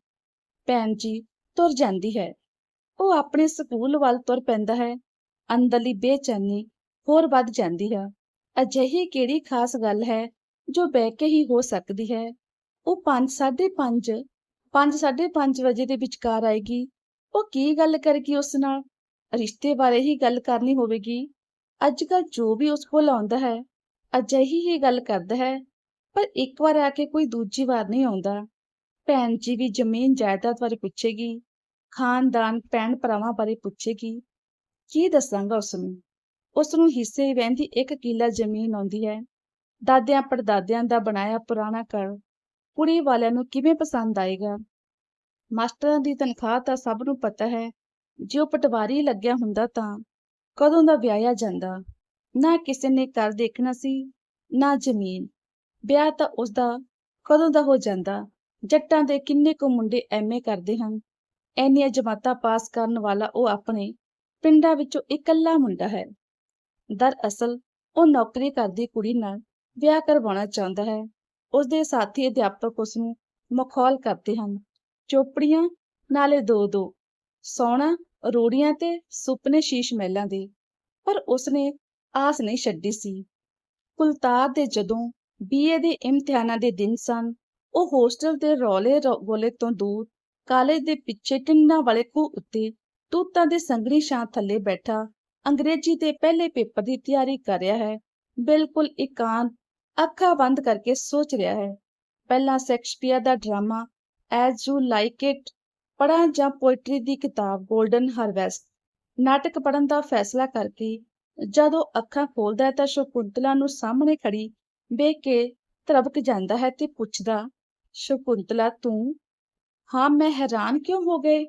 ਭੈਣ ਜੀ, ਤੁਰ ਜਾਂਦੀ ਹੈ। ਉਹ ਆਪਣੇ ਸਕੂਲ ਵੱਲ ਤੁਰ ਪੈਂਦਾ ਹੈ। ਅੰਦਰਲੀ ਬੇਚੈਨੀ ਹੋਰ ਵੱਧ ਜਾਂਦੀ ਹੈ। ਅਜਿਹੀ ਕਿਹੜੀ ਖਾਸ ਗੱਲ ਹੈ ਜੋ ਬਹਿ ਕੇ ਹੀ ਹੋ ਸਕਦੀ ਹੈ? ਉਹ 5 5:30 5 5:30 ਵਜੇ ਦੇ ਵਿਚਕਾਰ ਆਏਗੀ। ਉਹ ਕੀ ਗੱਲ ਕਰੇਗੀ ਉਸ ਨਾਲ? ਰਿਸ਼ਤੇ ਬਾਰੇ ਹੀ ਗੱਲ ਕਰਨੀ ਹੋਵੇਗੀ। ਅੱਜ ਕੱਲ ਜੋ ਵੀ ਉਸ ਕੋਲ ਆਉਂਦਾ ਹੈ, ਅਜਿਹੀ ਹੀ ਗੱਲ ਕਰਦਾ ਹੈ, ਪਰ ਇੱਕ ਵਾਰ ਆ ਕੇ ਕੋਈ ਦੂਜੀ ਵਾਰ ਨਹੀਂ ਆਉਂਦਾ। ਭੈਣ ਜੀ ਵੀ ਜ਼ਮੀਨ ਜਾਇਦਾਦ ਬਾਰੇ ਪੁੱਛੇਗੀ, ਖਾਨਦਾਨ ਭੈਣ ਭਰਾਵਾਂ ਬਾਰੇ ਪੁੱਛੇਗੀ। ਕੀ ਦੱਸਾਂਗਾ ਉਸ ਨੂੰ ਉਸ ਨੂੰ ਹਿੱਸੇ ਵਹਿੰਦੀ ਇੱਕ ਕਿੱਲਾ ਜ਼ਮੀਨ ਆਉਂਦੀ ਹੈ। ਦਾਦਿਆਂ ਪੜਦਾਦਿਆਂ ਦਾ ਬਣਾਇਆ ਪੁਰਾਣਾ ਘਰ, ਕੁੜੀ ਵਾਲਿਆਂ ਨੂੰ ਕਿਵੇਂ ਪਸੰਦ ਆਏਗਾ? ਮਾਸਟਰਾਂ ਦੀ ਤਨਖਾਹ ਤਾਂ ਸਭ ਨੂੰ ਪਤਾ ਹੈ, ਜੇ ਉਹ ਪਟਵਾਰੀ ਲੱਗਿਆ ਹੁੰਦਾ ਤਾਂ ਕਦੋਂ ਦਾ ਵਿਆਹਿਆ ਜਾਂਦਾ, ਨਾ ਕਿਸੇ ਨੇ ਘਰ ਦੇਖਣਾ ਸੀ, ਨਾ ਜ਼ਮੀਨ। ਵਿਆਹ ਤਾਂ ਉਸਦਾ ਕਦੋਂ ਦਾ ਹੋ ਜਾਂਦਾ, ਜੱਟਾਂ ਦੇ ਕਿੰਨੇ ਕੁ ਮੁੰਡੇ ਐਮਏ ਕਰਦੇ ਹਨ। ਐਨੀਆਂ ਜਮਾਤਾਂ ਪਾਸ ਕਰਨ ਵਾਲਾ ਉਹ ਆਪਣੇ ਪਿੰਡਾਂ ਵਿੱਚੋਂ ਇਕੱਲਾ ਮੁੰਡਾ ਹੈ। ਦਰਅਸਲ ਉਹ ਨੌਕਰੀ ਕਰਦੀ ਕੁੜੀ ਨਾਲ ਵਿਆਹ ਕਰਵਾਉਣਾ ਚਾਹੁੰਦਾ ਹੈ। ਉਸਦੇ ਸਾਥੀ ਅਧਿਆਪਕ ਉਸ ਨੂੰ ਮਖੌਲ ਕਰਦੇ ਹਨ, ਚੋਪੜੀਆਂ ਨਾਲੇ ਦੋ ਦੋ ਸੋਨਾ ਰੋੜੀਆਂ ਤੇ ਸੁਪਨੇ ਸ਼ੀਸ਼ ਮਹਿਲਾਂ ਦੇ, ਪਰ ਉਸਨੇ ਆਸ ਨਹੀਂ ਛੱਡੀ ਸੀ। ਕੁਲਤਾਰ ਦੇ ਜਦੋਂ ਬੀਏ ਦੇ ਇਮਤਿਹਾਨਾਂ ਦੇ ਦਿਨ ਸਨ, ਉਹ ਹੋਸਟਲ ਦੇ ਰੌਲੇ ਗੋਲੇ ਤੋਂ ਦੂਰ, ਕਾਲਜ ਦੇ ਪਿੱਛੇ ਟਿੰਡਾਂ ਵਾਲੇ ਖੂਹ ਉੱਤੇ ਤੂਤਾਂ ਦੇ ਸੰਗਣੀ ਛਾਂ ਥੱਲੇ ਬੈਠਾ ਅੰਗਰੇਜ਼ੀ ਦੇ ਪਹਿਲੇ ਪੇਪਰ ਦੀ ਤਿਆਰੀ ਕਰ ਰਿਹਾ ਹੈ, ਬਿਲਕੁਲ ਇਕਾਂਤ, ਅੱਖਾਂ ਬੰਦ ਕਰਕੇ ਸੋਚ ਰਿਹਾ ਹੈ। ਪਹਿਲਾਂ Shakespeare the drama, as you like it ਪੜ੍ਹਾਂ ਜਾਂ ਪੋਇਟਰੀ ਦੀ ਕਿਤਾਬ 골ਡਨ ਹਾਰਵੈਸਟ ਨਾਟਕ ਪੜ੍ਹਨ ਦਾ ਫੈਸਲਾ ਕਰਕੇ ਜਦੋਂ ਅੱਖਾਂ ਖੋਲਦਾ ਤਾਂ ਸ਼ਕੁੰਤਲਾ ਨੂੰ ਸਾਹਮਣੇ ਖੜੀ ਵੇਖ ਕੇ ਤਰਬਕ ਜਾਂਦਾ ਹੈ ਤੇ ਪੁੱਛਦਾ, ਸ਼ਕੁੰਤਲਾ, ਤੂੰ? ਹਾਂ, ਮੈਂ ਹੈਰਾਨ ਕਿਉਂ ਹੋ ਗਏ?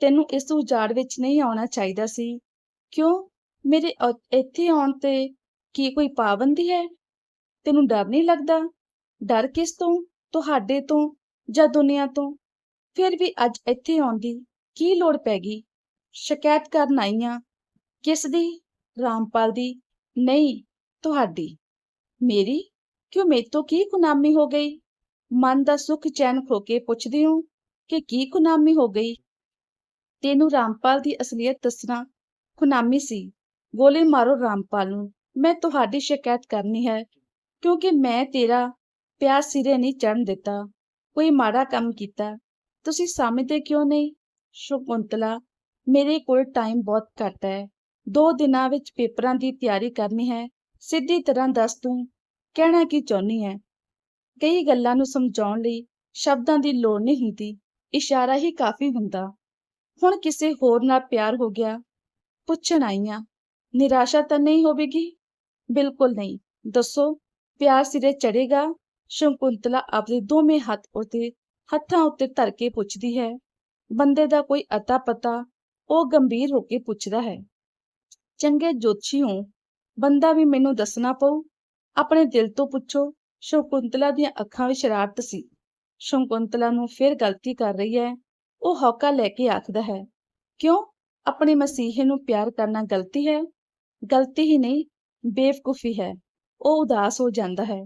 ਤੈਨੂੰ ਇਸ ਉਜਾੜ ਵਿੱਚ ਨਹੀਂ ਆਉਣਾ ਚਾਹੀਦਾ ਸੀ। ਕਿਉਂ? ਮੇਰੇ ਇੱਥੇ ਆਉਣ ਤੇ ਕੀ ਕੋਈ ਪਾਬੰਦੀ ਹੈ? ਤੈਨੂੰ ਡਰ ਨਹੀਂ ਲੱਗਦਾ? ਡਰ ਕਿਸ ਤੋਂ? ਤੁਹਾਡੇ ਤੋਂ ਜਾਂ ਦੁਨੀਆ ਤੋਂ? ਫਿਰ ਵੀ ਅੱਜ ਇੱਥੇ ਆਉਣ ਦੀ ਕੀ ਲੋੜ ਪੈ ਗਈ? ਸ਼ਿਕਾਇਤ ਕਰਨ ਆਈ ਆ ਕਿਸ ਦੀ? ਰਾਮਪਾਲ ਦੀ। ਨਹੀਂ, ਤੁਹਾਡੀ। ਮੇਰੀ? ਕਿਉਂ ਮੇਤੋਂ ਕੀ ਗੁਨਾਮੀ ਹੋ ਗਈ? ਮਨ ਦਾ ਸੁੱਖ ਚੈਨ ਖੋ ਕੇ ਪੁੱਛਦੇ ਹੋ ਕਿ ਕੀ ਗੁਨਾਮੀ ਹੋ ਗਈ? ਤੈਨੂੰ ਰਾਮਪਾਲ ਦੀ ਅਸਲੀਅਤ ਦੱਸਣਾ ਗੁਨਾਮੀ ਸੀ। ਗੋਲੀ ਮਾਰੋ ਰਾਮਪਾਲ ਨੂੰ। ਮੈਂ ਤੁਹਾਡੀ ਸ਼ਿਕਾਇਤ ਕਰਨੀ ਹੈ, ਕਿਉਂਕਿ ਮੈਂ ਤੇਰਾ ਪਿਆਰ ਸਿਰੇ ਨਹੀਂ ਚੜਨ ਦਿੱਤਾ। ਕੋਈ ਮਾੜਾ ਕੰਮ ਕੀਤਾ। ਤੁਸੀਂ ਸਮਝਦੇ ਕਿਉਂ ਨਹੀਂ? ਸ਼ੁਕੁੰਤਲਾ, ਮੇਰੇ ਕੋਲ ਟਾਈਮ ਬਹੁਤ ਘੱਟ ਹੈ। ਦੋ ਦਿਨਾਂ ਵਿੱਚ ਪੇਪਰਾਂ ਦੀ ਤਿਆਰੀ ਕਰਨੀ ਹੈ। ਸਿੱਧੀ ਤਰ੍ਹਾਂ ਦੱਸ ਤੂੰ, ਕਹਿਣਾ ਕੀ ਚਾਹੁੰਦੀ ਹੈ? ਕਈ ਗੱਲਾਂ ਨੂੰ ਸਮਝਾਉਣ ਲਈ ਸ਼ਬਦਾਂ ਦੀ ਲੋੜ ਨਹੀਂ ਹੁੰਦੀ। ਇਸ਼ਾਰਾ ਹੀ ਕਾਫੀ ਹੁੰਦਾ। ਹੁਣ ਕਿਸੇ ਹੋਰ ਨਾਲ ਪਿਆਰ ਹੋ ਗਿਆ। ਪੁੱਛਣ ਆਈਆਂ, ਨਿਰਾਸ਼ਾ ਤਾਂ ਨਹੀਂ ਹੋਵੇਗੀ? ਬਿਲਕੁਲ ਨਹੀਂ। ਦੱਸੋ, ਪਿਆਰ ਸਿਰੇ ਚੜੇਗਾ ਸ਼ੰਕੁੰਤਲਾ ਆਪਣੇ ਦੋਵੇਂ ਹੱਥ ਉਤੇ ਹੱਥਾਂ ਉੱਤੇ ਧਰ ਕੇ ਪੁੱਛਦੀ ਹੈ, ਬੰਦੇ ਦਾ ਕੋਈ ਅਤਾ ਪਤਾ? ਉਹ ਗੰਭੀਰ ਹੋ ਕੇ ਪੁੱਛਦਾ ਹੈ, ਚੰਗੇ ਜੋਤਸ਼ੀ ਹੋ, ਬੰਦਾ ਵੀ ਮੈਨੂੰ ਦੱਸਣਾ ਪਊ? ਆਪਣੇ ਦਿਲ ਤੋਂ ਪੁੱਛੋ, ਸ਼ੰਕੁੰਤਲਾ ਦੀਆਂ ਅੱਖਾਂ ਵਿੱਚ ਸ਼ਰਾਰਤ ਸੀ। ਸ਼ੰਕੁੰਤਲਾ ਨੂੰ ਫਿਰ ਗਲਤੀ ਕਰ ਰਹੀ ਹੈ। ਉਹ ਹੌਕਾ ਲੈ ਕੇ ਆਖਦਾ ਹੈ, ਕਿਉਂ? ਆਪਣੇ ਮਸੀਹੇ ਨੂੰ ਪਿਆਰ ਕਰਨਾ ਗਲਤੀ ਹੈ? ਗਲਤੀ ਹੀ ਨਹੀਂ, ਬੇਵਕੂਫੀ ਹੈ। ਉਹ ਉਦਾਸ ਹੋ ਜਾਂਦਾ ਹੈ,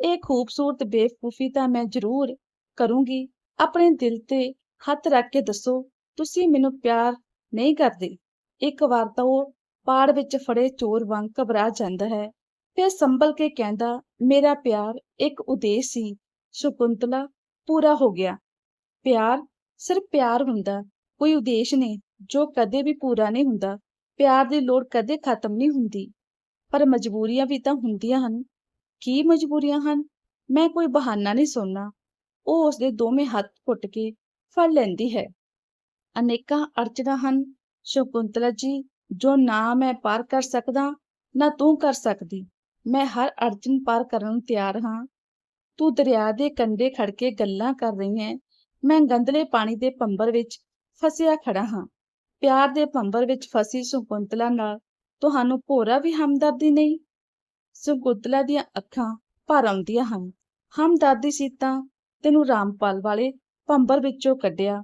ਇਹ ਖੂਬਸੂਰਤ ਬੇਵਕੂਫੀ ਤਾਂ ਮੈਂ ਜ਼ਰੂਰ ਕਰੂੰਗੀ। ਆਪਣੇ ਦਿਲ ਤੇ ਹੱਥ ਰੱਖ ਕੇ ਦੱਸੋ, ਤੁਸੀਂ ਮੈਨੂੰ ਪਿਆਰ ਨਹੀਂ ਕਰਦੇ। ਇੱਕ ਵਾਰ ਤਾਂ ਉਹ ਪਾੜ ਵਿੱਚ ਫੜੇ ਚੋਰ ਵਾਂਗ ਘਬਰਾ ਜਾਂਦਾ ਹੈ। ਫਿਰ ਸੰਭਲ ਕੇ ਕਹਿੰਦਾ, ਮੇਰਾ ਪਿਆਰ ਇੱਕ ਉਦੇਸ਼ ਸੀ। ਸ਼ਕੁੰਤਲਾ, ਪੂਰਾ ਹੋ ਗਿਆ। ਪਿਆਰ ਸਿਰਫ ਪਿਆਰ ਹੁੰਦਾ। ਕੋਈ ਉਦੇਸ਼ ਨਹੀਂ, ਜੋ ਕਦੇ ਵੀ ਪੂਰਾ ਨਹੀਂ ਹੁੰਦਾ। ਪਿਆਰ ਦੀ ਲੋੜ ਕਦੇ ਖਤਮ ਨਹੀਂ ਹੁੰਦੀ। ਪਰ ਮਜਬੂਰੀਆਂ ਵੀ ਤਾਂ ਹੁੰਦੀਆਂ ਹਨ। ਕੀ ਮਜਬੂਰੀਆਂ ਹਨ? ਮੈਂ ਕੋਈ ਬਹਾਨਾ ਨਹੀਂ ਸੁਣਨਾ। ਉਹ ਉਸਦੇ ਦੋਵੇਂ ਹੱਥ ਘੁੱਟ ਕੇ ਫੜ ਲੈਂਦੀ ਹੈ। ਅਨੇਕਾਂ ਅਰਚਨਾ ਹਨ। ਸ਼ਕੁੰਤਲਾ ਜੀ, ਜੋ ਨਾ ਮੈਂ ਪਾਰ ਕਰ ਸਕਦਾ, ਨਾ ਤੂੰ ਕਰ ਸਕਦੀ। ਮੈਂ ਹਰ ਅੜਚਨ ਪਾਰ ਕਰਨ ਨੂੰ ਤਿਆਰ ਹਾਂ। ਤੂੰ ਦਰਿਆ ਦੇ ਕੰਢੇ ਖੜ ਕੇ ਗੱਲਾਂ ਕਰ ਰਹੀ ਹੈ। ਮੈਂ ਗੰਦਲੇ ਪਾਣੀ ਦੇ ਪੰਬਰ ਵਿੱਚ ਫਸਿਆ ਖੜਾ ਹਾਂ। ਪਿਆਰ ਦੇ ਪੰਬਰ ਵਿੱਚ ਫਸੀ ਸ਼ਕੁੰਤਲਾ ਨਾਲ ਤੁਹਾਨੂੰ ਭੋਰਾ ਵੀ ਹਮਦਰਦੀ ਨਹੀਂ? ਸ਼ਕੁੰਤਲਾ ਦੀਆਂ ਅੱਖਾਂ ਭਰ ਆਉਂਦੀਆਂ ਹਨ। ਹਮਦਰਦੀ ਸੀ ਤਾਂ ਤੈਨੂੰ ਰਾਮਪਾਲ ਵਾਲੇ ਭੰਬਰ ਵਿੱਚੋਂ ਕੱਢਿਆ।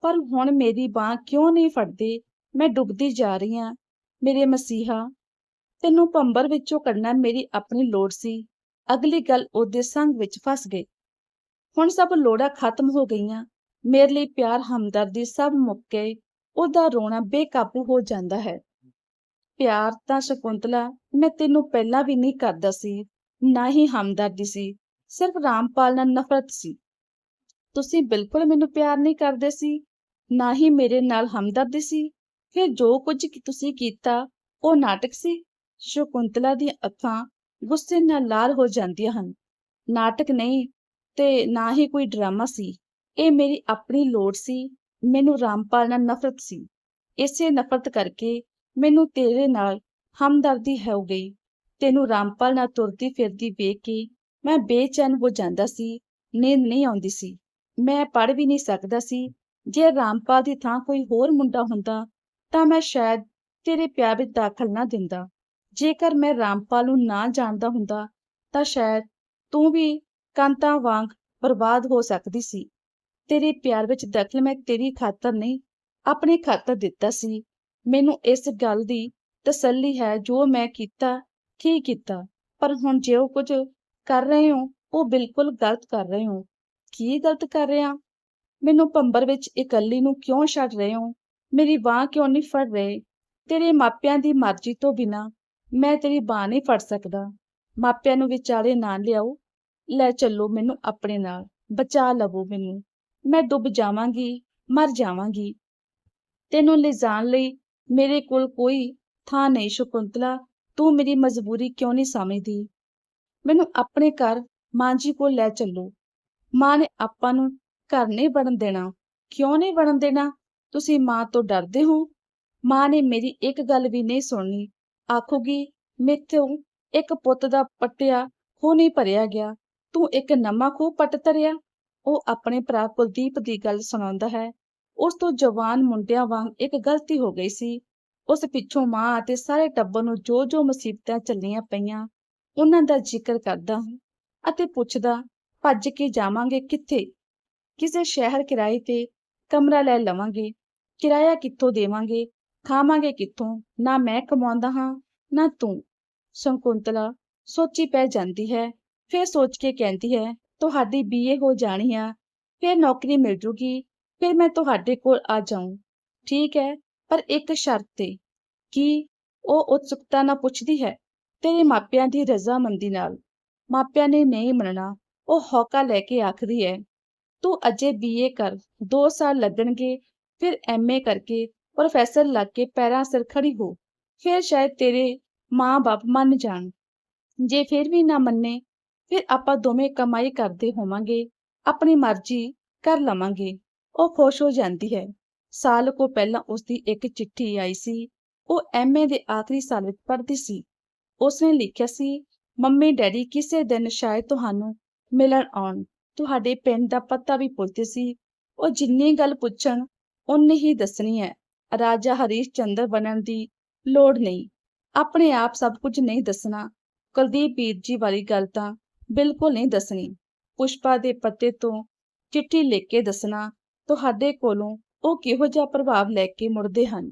ਪਰ ਹੁਣ ਮੇਰੀ ਬਾਹ ਕਿਉਂ ਨਹੀਂ ਫੜਦੀ? ਮੈਂ ਡੁੱਬਦੀ ਜਾ ਰਹੀ ਹਾਂ। ਮੇਰੇ ਮਸੀਹਾ, ਤੈਨੂੰ ਭੰਬਰ ਵਿੱਚੋਂ ਕੱਢਣਾ ਮੇਰੀ ਆਪਣੀ ਲੋੜ ਸੀ। ਅਗਲੀ ਗੱਲ ਉਹਦੇ ਸੰਗ ਵਿੱਚ ਫਸ ਗਈ। ਹੁਣ ਸਭ ਲੋੜਾਂ ਖਤਮ ਹੋ ਗਈਆਂ। ਮੇਰੇ ਲਈ ਪਿਆਰ ਹਮਦਰਦੀ ਸਭ ਮੁੱਕ ਗਏ। ਉਹਦਾ ਰੋਣਾ ਬੇਕਾਬੂ ਹੋ ਜਾਂਦਾ ਹੈ। ਪਿਆਰ ਤਾਂ ਸ਼ਕੁੰਤਲਾ, ਮੈਂ ਤੈਨੂੰ ਪਹਿਲਾਂ ਵੀ ਨਹੀਂ ਕਰਦਾ ਸੀ। ਨਾ ਹੀ ਹਮਦਰਦੀ ਸੀ। ਸਿਰਫ ਰਾਮਪਾਲ ਨਾਲ ਨਫ਼ਰਤ ਸੀ। ਤੁਸੀਂ ਬਿਲਕੁਲ ਮੈਨੂੰ ਪਿਆਰ ਨਹੀਂ ਕਰਦੇ ਸੀ, ਨਾ ਹੀ ਮੇਰੇ ਨਾਲ ਹਮਦਰਦੀ ਸੀ। ਫਿਰ ਜੋ ਕੁਝ ਤੁਸੀਂ ਕੀਤਾ, ਉਹ ਨਾਟਕ ਸੀ। ਸ਼ਕੁੰਤਲਾ ਦੀਆਂ ਅੱਖਾਂ ਗੁੱਸੇ ਨਾਲ ਲਾਲ ਹੋ ਜਾਂਦੀਆਂ ਹਨ। ਨਾਟਕ ਨਹੀਂ, ਤੇ ਨਾ ਹੀ ਕੋਈ ਡਰਾਮਾ ਸੀ। ਇਹ ਮੇਰੀ ਆਪਣੀ ਲੋੜ ਸੀ। ਮੈਨੂੰ ਰਾਮਪਾਲ ਨਾਲ ਨਫ਼ਰਤ ਸੀ। ਇਸੇ ਨਫ਼ਰਤ ਕਰਕੇ ਮੈਨੂੰ ਤੇਰੇ ਨਾਲ ਹਮਦਰਦੀ ਹੋ ਗਈ। ਤੈਨੂੰ ਰਾਮਪਾਲ ਨਾਲ ਤੁਰਦੀ ਫਿਰਦੀ ਵੇਖ ਕੇ ਮੈਂ ਬੇਚੈਨ ਹੋ ਜਾਂਦਾ ਸੀ, ਨੀਂਦ ਨਹੀਂ ਆਉਂਦੀ ਸੀ। ਮੈਂ ਪੜ ਵੀ ਨਹੀਂ ਸਕਦਾ ਸੀ। ਜੇ ਰਾਮਪਾਲ ਦੀ ਥਾਂ ਕੋਈ ਹੋਰ ਮੁੰਡਾ ਹੁੰਦਾ, ਤਾਂ ਮੈਂ ਸ਼ਾਇਦ ਤੇਰੇ ਪਿਆਰ ਵਿੱਚ ਦਾਖਲ ਨਾ ਦਿੰਦਾ। ਜੇਕਰ ਮੈਂ ਰਾਮਪਾਲ ਨੂੰ ਨਾ ਜਾਣਦਾ ਹੁੰਦਾ, ਤਾਂ ਸ਼ਾਇਦ ਤੂੰ ਵੀ ਕਾਂਤਾ ਵਾਂਗ ਬਰਬਾਦ ਹੋ ਸਕਦੀ ਸੀ। ਤੇਰੇ ਪਿਆਰ ਵਿੱਚ ਦਖਲ ਮੈਂ ਤੇਰੀ ਖਾਤਰ ਨਹੀਂ, ਆਪਣੇ ਖਾਤਰ ਦਿੱਤਾ ਸੀ। ਮੈਨੂੰ ਇਸ ਗੱਲ ਦੀ ਤਸੱਲੀ ਹੈ ਜੋ ਮੈਂ ਕੀਤਾ ਠੀਕ ਕੀਤਾ, ਪਰ ਹੁਣ ਜੇ ਉਹ ਕੁਝ ਕਰ ਰਹੇ ਹੋ, ਉਹ ਬਿਲਕੁਲ ਗਲਤ ਕਰ ਰਹੇ ਹੋ। ਕੀ ਗਲਤ ਕਰ ਰਿਹਾ? ਮੈਨੂੰ ਪੰਬਰ ਵਿੱਚ ਇਕੱਲੀ ਨੂੰ ਕਿਉਂ ਛੱਡ ਰਹੇ ਹੋ? ਮੇਰੀ ਬਾਹ ਕਿਉਂ ਨਹੀਂ ਫੜ ਰਹੇ? ਤੇਰੇ ਮਾਪਿਆਂ ਦੀ ਮਰਜ਼ੀ ਤੋਂ ਬਿਨਾ ਮੈਂ ਤੇਰੀ ਬਾਹ ਨਹੀਂ ਫੜ ਸਕਦਾ। ਮਾਪਿਆਂ ਨੂੰ ਵਿਚਾਲੇ ਨਾ ਲਿਆਓ। ਲੈ ਚੱਲੋ ਮੈਨੂੰ ਆਪਣੇ ਨਾਲ। ਬਚਾ ਲਵੋ ਮੈਨੂੰ। ਮੈਂ ਡੁੱਬ ਜਾਵਾਂਗੀ, ਮਰ ਜਾਵਾਂਗੀ। ਤੈਨੂੰ ਲਿਜਾਣ ਲਈ ਮੇਰੇ ਕੋਲ ਕੋਈ ਥਾਂ ਨਹੀਂ, ਸ਼ਕੁੰਤਲਾ। ਤੂੰ ਮੇਰੀ ਮਜਬੂਰੀ ਕਿਉਂ ਨਹੀਂ ਸਮਝਦੀ? ਮੈਨੂੰ ਆਪਣੇ ਘਰ ਮਾਂ ਜੀ ਕੋਲ ਲੈ ਚੱਲੋ। ਮਾਂ ਨੇ ਆਪਾਂ ਨੂੰ ਘਰ ਨਹੀਂ ਬਣਨ ਦੇਣਾ। ਕਿਉਂ ਨਹੀਂ ਬਣਨ ਦੇਣਾ? ਤੁਸੀਂ ਮਾਂ ਤੋਂ ਡਰਦੇ ਹੋ। ਮਾਂ ਨੇ ਮੇਰੀ ਇੱਕ ਗੱਲ ਵੀ ਨਹੀਂ ਸੁਣਨੀ। ਆਖੂਗੀ ਮੇਥੋਂ ਇੱਕ ਪੁੱਤ ਦਾ ਪੱਟਿਆ ਖੂਹ ਨਹੀਂ ਭਰਿਆ ਗਿਆ। ਤੂੰ ਇੱਕ ਨਵਾਂ ਖੂਹ ਪੱਟ ਤਰਿਆ ਉਹ ਆਪਣੇ ਭਰਾ ਕੁਲਦੀਪ ਦੀ ਗੱਲ ਸੁਣਾਉਂਦਾ ਹੈ। ਉਸ ਤੋਂ ਜਵਾਨ ਮੁੰਡਿਆਂ ਵਾਂਗ ਇੱਕ ਗਲਤੀ ਹੋ ਗਈ ਸੀ। ਉਸ ਪਿੱਛੋਂ ਮਾਂ ਅਤੇ ਸਾਰੇ ਟੱਬਰ ਨੂੰ ਜੋ ਜੋ ਮੁਸੀਬਤਾਂ ਚੱਲੀਆਂ ਪਈਆਂ ਉਹਨਾਂ ਦਾ ਜ਼ਿਕਰ ਕਰਦਾ ਹਾਂ ਅਤੇ ਪੁੱਛਦਾ, ਭੱਜ ਕੇ ਜਾਵਾਂਗੇ ਕਿੱਥੇ? ਕਿਸੇ ਸ਼ਹਿਰ ਕਿਰਾਏ ਤੇ ਕਮਰਾ ਲੈ ਲਵਾਂਗੇ। ਕਿਰਾਇਆ ਕਿੱਥੋਂ ਦੇਵਾਂਗੇ? ਖਾਵਾਂਗੇ ਕਿੱਥੋਂ? ਨਾ ਮੈਂ ਕਮਾਉਂਦਾ ਹਾਂ, ਨਾ ਤੂੰ। ਸ਼ੰਕੁੰਤਲਾ ਸੋਚੀ ਪੈ ਜਾਂਦੀ ਹੈ, ਫਿਰ ਸੋਚ ਕੇ ਕਹਿੰਦੀ ਹੈ, ਤੁਹਾਡੀ ਬੀਏ ਹੋ ਜਾਣੀ ਆ, ਫਿਰ ਨੌਕਰੀ ਮਿਲ ਜੂਗੀ, ਫਿਰ ਮੈਂ ਤੁਹਾਡੇ ਕੋਲ ਆ ਜਾਊਂ। ਠੀਕ ਹੈ, ਪਰ ਇੱਕ ਸ਼ਰਤ ਤੇ ਕੀ ਉਹ ਉਤਸੁਕਤਾ ਨਾਲ ਪੁੱਛਦੀ ਹੈ? ਤੇਰੇ ਮਾਪਿਆਂ ਦੀ ਰਜ਼ਾਮੰਦੀ ਨਾਲ। ਮਾਪਿਆਂ ਨੇ ਨਹੀਂ ਮੰਨਣਾ। ਉਹ ਹੌਕਾ ਲੈ ਕੇ ਆਖਦੀ ਹੈ ਤੂੰ ਅਜੇ ਬੀਏ ਕਰ 2 ਸਾਲ ਲੱਗਣਗੇ, ਫਿਰ ਐਮਏ ਕਰਕੇ ਪ੍ਰੋਫੈਸਰ ਲੱਗ ਕੇ ਪੈਰਾਂ ਸਿਰ ਖੜੀ ਹੋ। ਫਿਰ ਸ਼ਾਇਦ ਤੇਰੇ ਮਾਂ-ਬਾਪ ਮੰਨ ਜਾਣ। ਜੇ ਫਿਰ ਵੀ ਨਾ ਮੰਨੇ, ਫਿਰ ਆਪਾਂ ਦੋਵੇਂ ਕਮਾਈ ਕਰਦੇ ਹੋਵਾਂਗੇ, ਆਪਣੀ ਮਰਜ਼ੀ ਕਰ ਲਵਾਂਗੇ। ਉਹ ਖੁਸ਼ ਹੋ ਜਾਂਦੀ ਹੈ। ਸਾਲ ਕੋ ਪਹਿਲਾਂ ਉਸਦੀ ਇੱਕ ਚਿੱਠੀ ਆਈ ਸੀ। ਉਹ ਐਮਏ ਦੇ ਆਖਰੀ ਸਾਲ ਵਿੱਚ ਪੜ੍ਹਦੀ ਸੀ। ਉਸਨੇ ਲਿਖਿਆ ਸੀ, ਮੰਮੀ, ਡੈਡੀ ਕਿਸੇ ਦਿਨ ਸ਼ਾਇਦ ਤੁਹਾਨੂੰ ਮਿਲਣ ਆਉਣ। ਤੁਹਾਡੇ ਪਿੰਡ ਦਾ ਪਤਾ ਵੀ ਪੁੱਛਦੇ ਸੀ। ਉਹ ਜਿੰਨੀ ਗੱਲ ਪੁੱਛਣ ਉਨੀ ਹੀ ਦੱਸਣੀ ਹੈ। ਰਾਜਾ ਹਰੀਸ਼ ਚੰਦਰ ਬਣਨ ਦੀ ਲੋੜ ਨਹੀਂ। ਆਪਣੇ ਆਪ ਸਭ ਕੁਝ ਨਹੀਂ ਦੱਸਣਾ। ਕੁਲਦੀਪ ਵੀਰ ਜੀ ਵਾਲੀ ਗੱਲ ਤਾਂ ਬਿਲਕੁਲ ਨਹੀਂ ਦੱਸਣੀ। ਪੁਸ਼ਪਾ ਦੇ ਪੱਤੇ ਤੋਂ ਚਿੱਠੀ ਲਿਖ ਕੇ ਦੱਸਣਾ, ਤੁਹਾਡੇ ਕੋਲੋਂ ਉਹ ਕਿਹੋ ਜਿਹਾ ਪ੍ਰਭਾਵ ਲੈ ਕੇ ਮੁੜਦੇ ਹਨ?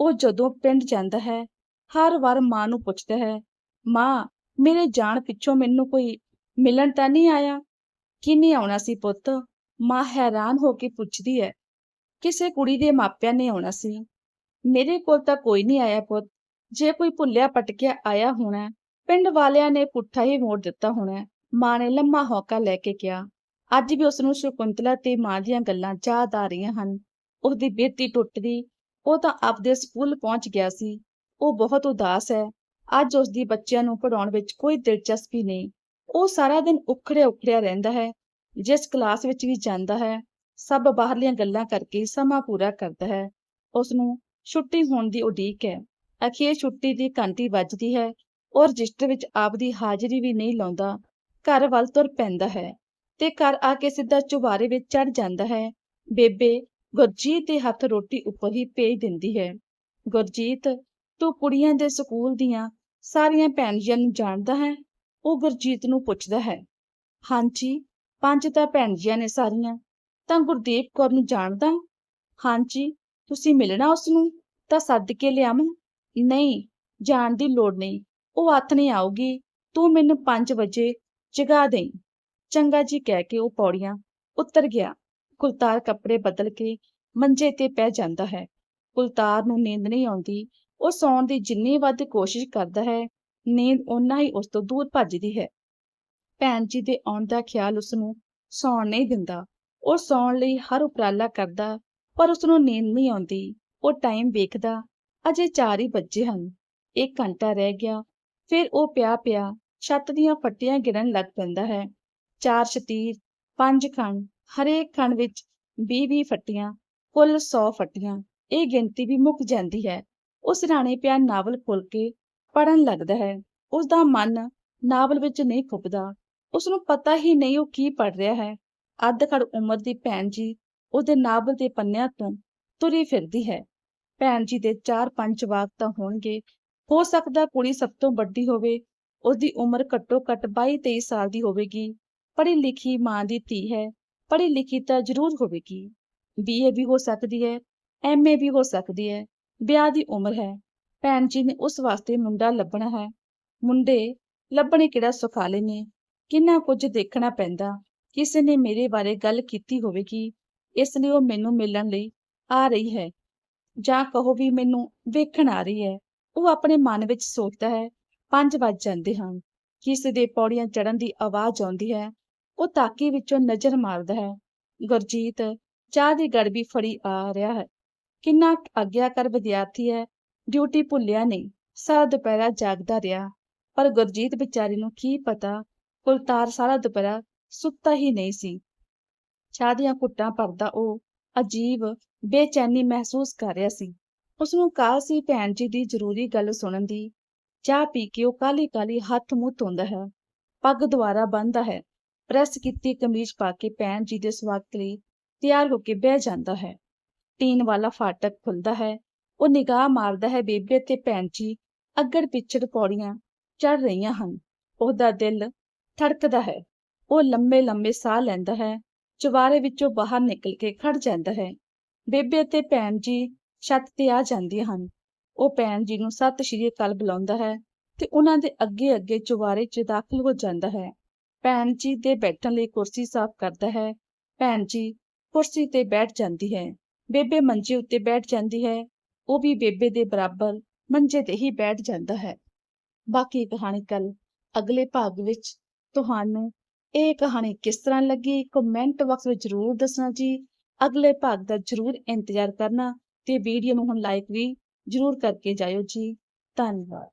ਉਹ ਜਦੋਂ ਪਿੰਡ ਜਾਂਦਾ ਹੈ ਹਰ ਵਾਰ ਮਾਂ ਨੂੰ ਪੁੱਛਦਾ ਹੈ, ਮਾਂ, ਮੇਰੇ ਜਾਣ ਪਿੱਛੋਂ ਮੈਨੂੰ ਕੋਈ ਮਿਲਣ ਤਾਂ ਨਹੀਂ ਆਇਆ? ਕਿ ਨਹੀਂ ਆਉਣਾ ਸੀ ਪੁੱਤ? ਮਾਂ ਹੈਰਾਨ ਹੋ ਕੇ ਪੁੱਛਦੀ ਹੈ, ਕਿਸੇ ਕੁੜੀ ਦੇ ਮਾਪਿਆਂ ਨੇ ਆਉਣਾ ਸੀ? ਮੇਰੇ ਕੋਲ ਤਾਂ ਕੋਈ ਨਹੀਂ ਆਇਆ ਪੁੱਤ। ਜੇ ਕੋਈ ਭੁੱਲਿਆ ਪਟਕਿਆ ਆਇਆ ਹੋਣਾ, ਪਿੰਡ ਵਾਲਿਆਂ ਨੇ ਪੁੱਠਾ ਹੀ ਮੋੜ ਦਿੱਤਾ ਹੋਣਾ। ਮਾਂ ਨੇ ਲੰਮਾ ਹੌਕਾ ਲੈ ਕੇ ਕਿਹਾ, ਅੱਜ ਵੀ ਉਸ ਨੂੰ ਸ਼ਕੁੰਤਲਾ ਤੇ ਮਾਂ ਦੀਆਂ ਗੱਲਾਂ ਯਾਦ ਆ ਰਹੀਆਂ ਹਨ। ਉਹਦੀ ਬੇਟੀ ਟੁੱਟਦੀ, ਉਹ ਤਾਂ ਆਪਦੇ ਸਕੂਲ ਪਹੁੰਚ ਗਿਆ ਸੀ। ਉਹ ਬਹੁਤ ਉਦਾਸ ਹੈ। ਅੱਜ ਉਸ ਦੀ ਬੱਚਿਆਂ ਨੂੰ ਪੜ੍ਹਾਉਣ ਵਿੱਚ ਕੋਈ ਦਿਲਚਸਪੀ ਨਹੀਂ। ਉਹ ਸਾਰਾ ਦਿਨ ਉਖੜਿਆ ਉਖੜਿਆ ਰਹਿੰਦਾ ਹੈ। ਜਿਸ ਕਲਾਸ ਵਿੱਚ ਵੀ ਜਾਂਦਾ ਹੈ, ਸਭ ਬਾਹਰਲੀਆਂ ਗੱਲਾਂ ਕਰਕੇ ਸਮਾਂ ਪੂਰਾ ਕਰਦਾ ਹੈ। ਉਸ ਨੂੰ ਛੁੱਟੀ ਹੋਣ ਦੀ ਉਡੀਕ ਹੈ। ਅਖੀਰ ਛੁੱਟੀ ਦੀ ਘੰਟੀ ਵੱਜਦੀ ਹੈ ਉਹ ਰਜਿਸਟਰ ਵਿੱਚ ਆਪਦੀ ਹਾਜ਼ਰੀ ਵੀ ਨਹੀਂ ਲਾਉਂਦਾ। ਘਰ ਵੱਲ ਤੁਰ ਪੈਂਦਾ ਹੈ ਤੇ ਘਰ ਆ ਕੇ ਸਿੱਧਾ ਚੁਬਾਰੇ ਵਿੱਚ ਚੜ ਜਾਂਦਾ ਹੈ। ਬੇਬੇ ਗੁਰਜੀਤ ਦੇ ਹੱਥ ਰੋਟੀ ਉੱਪਰ ਹੀ ਭੇਜ ਦਿੰਦੀ ਹੈ। ਗੁਰਜੀਤ ਤੂੰ ਕੁੜੀਆਂ ਦੇ ਸਕੂਲ ਦੀਆਂ ਸਾਰੀਆਂ ਭੈਣਜੀਆਂ ਨੂੰ ਜਾਣਦਾ ਹੈ? ਉਹ ਗੁਰਜੀਤ ਨੂੰ ਪੁੱਛਦਾ ਹੈ। ਹਾਂਜੀ, ਪੰਜ ਤਾਂ ਭੈਣਜੀਆਂ ਨੇ ਸਾਰੀਆਂ। ਤਾਂ ਗੁਰਦੀਪ ਕੌਰ ਨੂੰ ਜਾਣਦਾ? ਹਾਂਜੀ, ਤੁਸੀਂ ਮਿਲਣਾ ਉਸ ਨੂੰ ਤਾਂ ਸੱਦ ਕੇ ਲਿਆਵਾਂ? ਨਹੀਂ, ਜਾਣ ਦੀ ਲੋੜ ਨਹੀਂ। ਉਹ ਹੱਥ ਨਹੀਂ ਆਊਗੀ। ਤੂੰ ਮੈਨੂੰ 5 ਵਜੇ ਜਗਾ ਦੇਈਂ। ਚੰਗਾ ਜੀ ਕਹਿ ਕੇ ਉਹ ਪੌੜੀਆਂ ਉੱਤਰ ਗਿਆ। ਕੁਲਤਾਰ ਕੱਪੜੇ ਬਦਲ ਕੇ ਮੰਜੇ ਤੇ ਪੈ ਜਾਂਦਾ ਹੈ। ਕੁਲਤਾਰ ਨੂੰ ਨੀਂਦ ਨਹੀਂ ਆਉਂਦੀ। ਉਹ ਸੌਣ ਦੀ ਜਿੰਨੀ ਵੱਧ ਕੋਸ਼ਿਸ਼ ਕਰਦਾ ਹੈ, ਨੀਂਦ ਓਨਾ ਹੀ ਉਸ ਤੋਂ ਦੂਰ ਭੱਜਦੀ ਹੈ। ਭੈਣ ਜੀ ਦੇ ਆਉਣ ਦਾ ਖਿਆਲ ਉਸ ਨੂੰ ਸੌਣ ਨਹੀਂ ਦਿੰਦਾ। ਉਹ ਸੌਣ ਲਈ ਹਰ ਉਪਰਾਲਾ ਕਰਦਾ, ਪਰ ਉਸ ਨੂੰ ਨੀਂਦ ਨਹੀਂ ਆਉਂਦੀ। ਉਹ ਟਾਈਮ ਵੇਖਦਾ, ਅਜੇ 4 ਹੀ ਵੱਜੇ ਹਨ। ਇੱਕ ਘੰਟਾ ਰਹਿ ਗਿਆ, ਫਿਰ ਉਹ ਪਿਆ ਪਿਆ ਛੱਤ ਦੀਆਂ ਫੱਟੀਆਂ ਗਿਰਨ ਲੱਗ ਪੈਂਦਾ ਹੈ। ਚਾਰ ਸ਼ਤੀਰ ਪੰਜ ਖਣ ਹਰੇਕ ਖਣ ਵਿੱਚ 20-20 ਫੱਟੀਆਂ, ਕੁੱਲ 100 ਫੱਟੀਆਂ, ਇਹ ਗਿਣਤੀ ਵੀ ਮੁੱਕ ਜਾਂਦੀ ਹੈ। ਉਸ ਰਾਣੇ ਪਿਆ ਨਾਵਲ ਖੋਲ ਕੇ ਪੜਨ ਲੱਗਦਾ ਹੈ। ਉਸ ਦਾ ਮਨ ਨਾਵਲ ਵਿੱਚ ਨਹੀਂ ਖੁੱਭਦਾ। ਉਸ ਨੂੰ ਪਤਾ ਹੀ ਨਹੀਂ ਉਹ ਕੀ ਪੜ ਰਿਹਾ ਹੈ। ਅੱਧ ਖੜ ਉਮਰ ਦੀ ਭੈਣ ਜੀ ਉਹਦੇ ਨਾਵਲ ਦੇ ਪੰਨਿਆਂ ਤੋਂ ਤੁਰੀ ਫਿਰਦੀ ਹੈ। ਭੈਣ ਜੀ ਦੇ 4-5 ਜਵਾਕ ਤਾਂ ਹੋਣਗੇ। ਹੋ ਸਕਦਾ ਕੁੜੀ ਸਭ ਤੋਂ ਵੱਡੀ ਹੋਵੇ। ਉਹਦੀ ਉਮਰ ਘੱਟੋ ਘੱਟ 22-23 ਸਾਲ ਦੀ ਹੋਵੇਗੀ। ਪੜ੍ਹੀ ਲਿਖੀ ਮਾਂ ਦੀ ਧੀ ਹੈ। ਪੜ੍ਹੀ ਲਿਖੀ ਤਾਂ ਜ਼ਰੂਰ ਹੋਵੇਗੀ। ਬੀਏ ਵੀ ਹੋ ਸਕਦੀ ਹੈ ਐਮਏ ਵੀ ਹੋ ਸਕਦੀ ਹੈ। ਵਿਆਹ ਦੀ ਉਮਰ ਹੈ। ਭੈਣ ਜੀ ਨੇ ਉਸ ਵਾਸਤੇ ਮੁੰਡਾ ਲੱਭਣਾ ਹੈ। ਮੁੰਡੇ, ਲੱਭਣੇ ਕਿਹੜਾ ਸੁਖਾਲੇ ਨੇ? ਕਿੰਨਾ ਕੁਝ ਦੇਖਣਾ ਪੈਂਦਾ। ਕਿਸੇ ਨੇ ਮੇਰੇ ਬਾਰੇ ਗੱਲ ਕੀਤੀ ਹੋਵੇਗੀ। ਇਸ ਲਈ ਉਹ ਮੈਨੂੰ ਮਿਲਣ ਲਈ ਆ ਰਹੀ ਹੈ। ਜਾਂ ਕਹੋ ਵੀ ਮੈਨੂੰ ਵੇਖਣ ਆ ਰਹੀ ਹੈ। ਉਹ ਆਪਣੇ ਮਨ ਵਿੱਚ ਸੋਚਦਾ ਹੈ। ਪੰਜ ਵੱਜ ਜਾਂਦੇ ਹਨ। ਕਿਸੇ ਦੇ ਪੌੜੀਆਂ ਚੜਨ ਦੀ ਆਵਾਜ਼ ਆਉਂਦੀ ਹੈ। ਉਹ ਤਾਕੀ ਵਿੱਚੋਂ ਨਜ਼ਰ ਮਾਰਦਾ ਹੈ। ਗੁਰਜੀਤ, ਚਾਹ ਦੀ ਗੜਬੀ ਫੜੀ ਆ ਰਿਹਾ ਹੈ। ਕਿੰਨਾ ਆਗਿਆਕਾਰ ਵਿਦਿਆਰਥੀ ਹੈ, ਡਿਊਟੀ ਭੁੱਲਿਆ ਨਹੀਂ, ਸਾਰਾ ਦੁਪਹਿਰਾ ਜਾਗਦਾ ਰਿਹਾ। ਪਰ ਗੁਰਜੀਤ ਵਿਚਾਰੀ ਨੂੰ ਕੀ ਪਤਾ, ਕੁਲਤਾਰ ਸਾਰਾ ਦੁਪਹਿਰਾ ਸੁੱਤਾ ਹੀ ਨਹੀਂ ਸੀ। ਚਾਹ ਦੀਆਂ ਕੁੱਟਾਂ ਭਰਦਾ ਉਹ ਅਜੀਬ, ਬੇਚੈਨੀ ਮਹਿਸੂਸ ਕਰ ਰਿਹਾ ਸੀ। ਉਸ ਨੂੰ ਕਾਲ ਸੀ ਭੈਣ ਜੀ ਦੀ ਜ਼ਰੂਰੀ ਗੱਲ ਸੁਣਨ ਦੀ। ਚਾਹ ਪੀ ਕੇ ਉਹ ਕਾਲੀ ਕਾਲੀ ਹੱਥ ਮੂੰਹ ਧੋਂਦਾ ਹੈ। ਪੱਗ ਦੁਆਰਾ ਬੰਨਦਾ ਹੈ। ਪ੍ਰੈਸ ਕੀਤੀ ਕਮੀਜ਼ ਪਾ ਕੇ ਭੈਣ ਜੀ ਦੇ ਸਵਾਗਤ ਲਈ ਤਿਆਰ ਹੋ ਕੇ ਬਹਿ ਜਾਂਦਾ ਹੈ। ਟੀਨ ਵਾਲਾ ਫਾਟਕ ਖੁੱਲਦਾ ਹੈ। ਉਹ ਨਿਗਾਹ ਮਾਰਦਾ ਹੈ ਬੇਬੇ ਤੇ ਭੈਣ ਜੀ, ਅੱਗੜ ਪਿੱਛੜ ਪੌੜੀਆਂ ਚੜ ਰਹੀਆਂ ਹਨ। ਉਹਦਾ ਦਿਲ ਧੜਕਦਾ ਹੈ। ਉਹ ਲੰਮੇ ਲੰਮੇ ਸਾਹ ਲੈਂਦਾ ਹੈ। ਚੁਬਾਰੇ ਵਿੱਚੋਂ ਬਾਹਰ ਨਿਕਲ ਕੇ ਖੜ ਜਾਂਦਾ ਹੈ। ਬੇਬੇ ਤੇ ਭੈਣ ਜੀ ਛੱਤ ਤੇ ਆ ਜਾਂਦੀਆਂ ਹਨ। ਉਹ ਭੈਣ ਜੀ ਨੂੰ ਸਤਿ ਸ਼੍ਰੀ ਅਕਾਲ ਬੁਲਾਉਂਦਾ ਹੈ ਤੇ ਉਹਨਾਂ ਦੇ ਅੱਗੇ ਅੱਗੇ ਚੁਬਾਰੇ 'ਚ ਦਾਖਲ ਹੋ ਜਾਂਦਾ ਹੈ। ਭੈਣ ਜੀ ਦੇ ਬੈਠਣ ਲਈ ਕੁਰਸੀ ਸਾਫ਼ ਕਰਦਾ ਹੈ। ਭੈਣ ਜੀ ਕੁਰਸੀ ਤੇ ਬੈਠ ਜਾਂਦੀ ਹੈ। ਬੇਬੇ ਮੰਜੇ ਉੱਤੇ ਬੈਠ ਜਾਂਦੀ ਹੈ, ਉਹ ਵੀ ਬੇਬੇ ਦੇ ਬਰਾਬਰ ਮੰਜੇ ਤੇ ਹੀ ਬੈਠ ਜਾਂਦਾ ਹੈ। ਬਾਕੀ ਕਹਾਣੀ ਕੱਲ ਅਗਲੇ ਭਾਗ ਵਿੱਚ ਤੁਹਾਨੂੰ ਇਹ ਕਹਾਣੀ ਕਿਸ ਤਰ੍ਹਾਂ ਲੱਗੀ ਕਮੈਂਟ ਬਾਕਸ ਵਿੱਚ ਜ਼ਰੂਰ ਦੱਸਣਾ ਜੀ। ਅਗਲੇ ਭਾਗ ਦਾ ਜ਼ਰੂਰ ਇੰਤਜ਼ਾਰ ਕਰਨਾ ਤੇ ਵੀਡੀਓ ਨੂੰ ਹੁਣ ਲਾਈਕ ਵੀ ਜ਼ਰੂਰ ਕਰਕੇ ਜਾਇਓ ਜੀ। ਧੰਨਵਾਦ।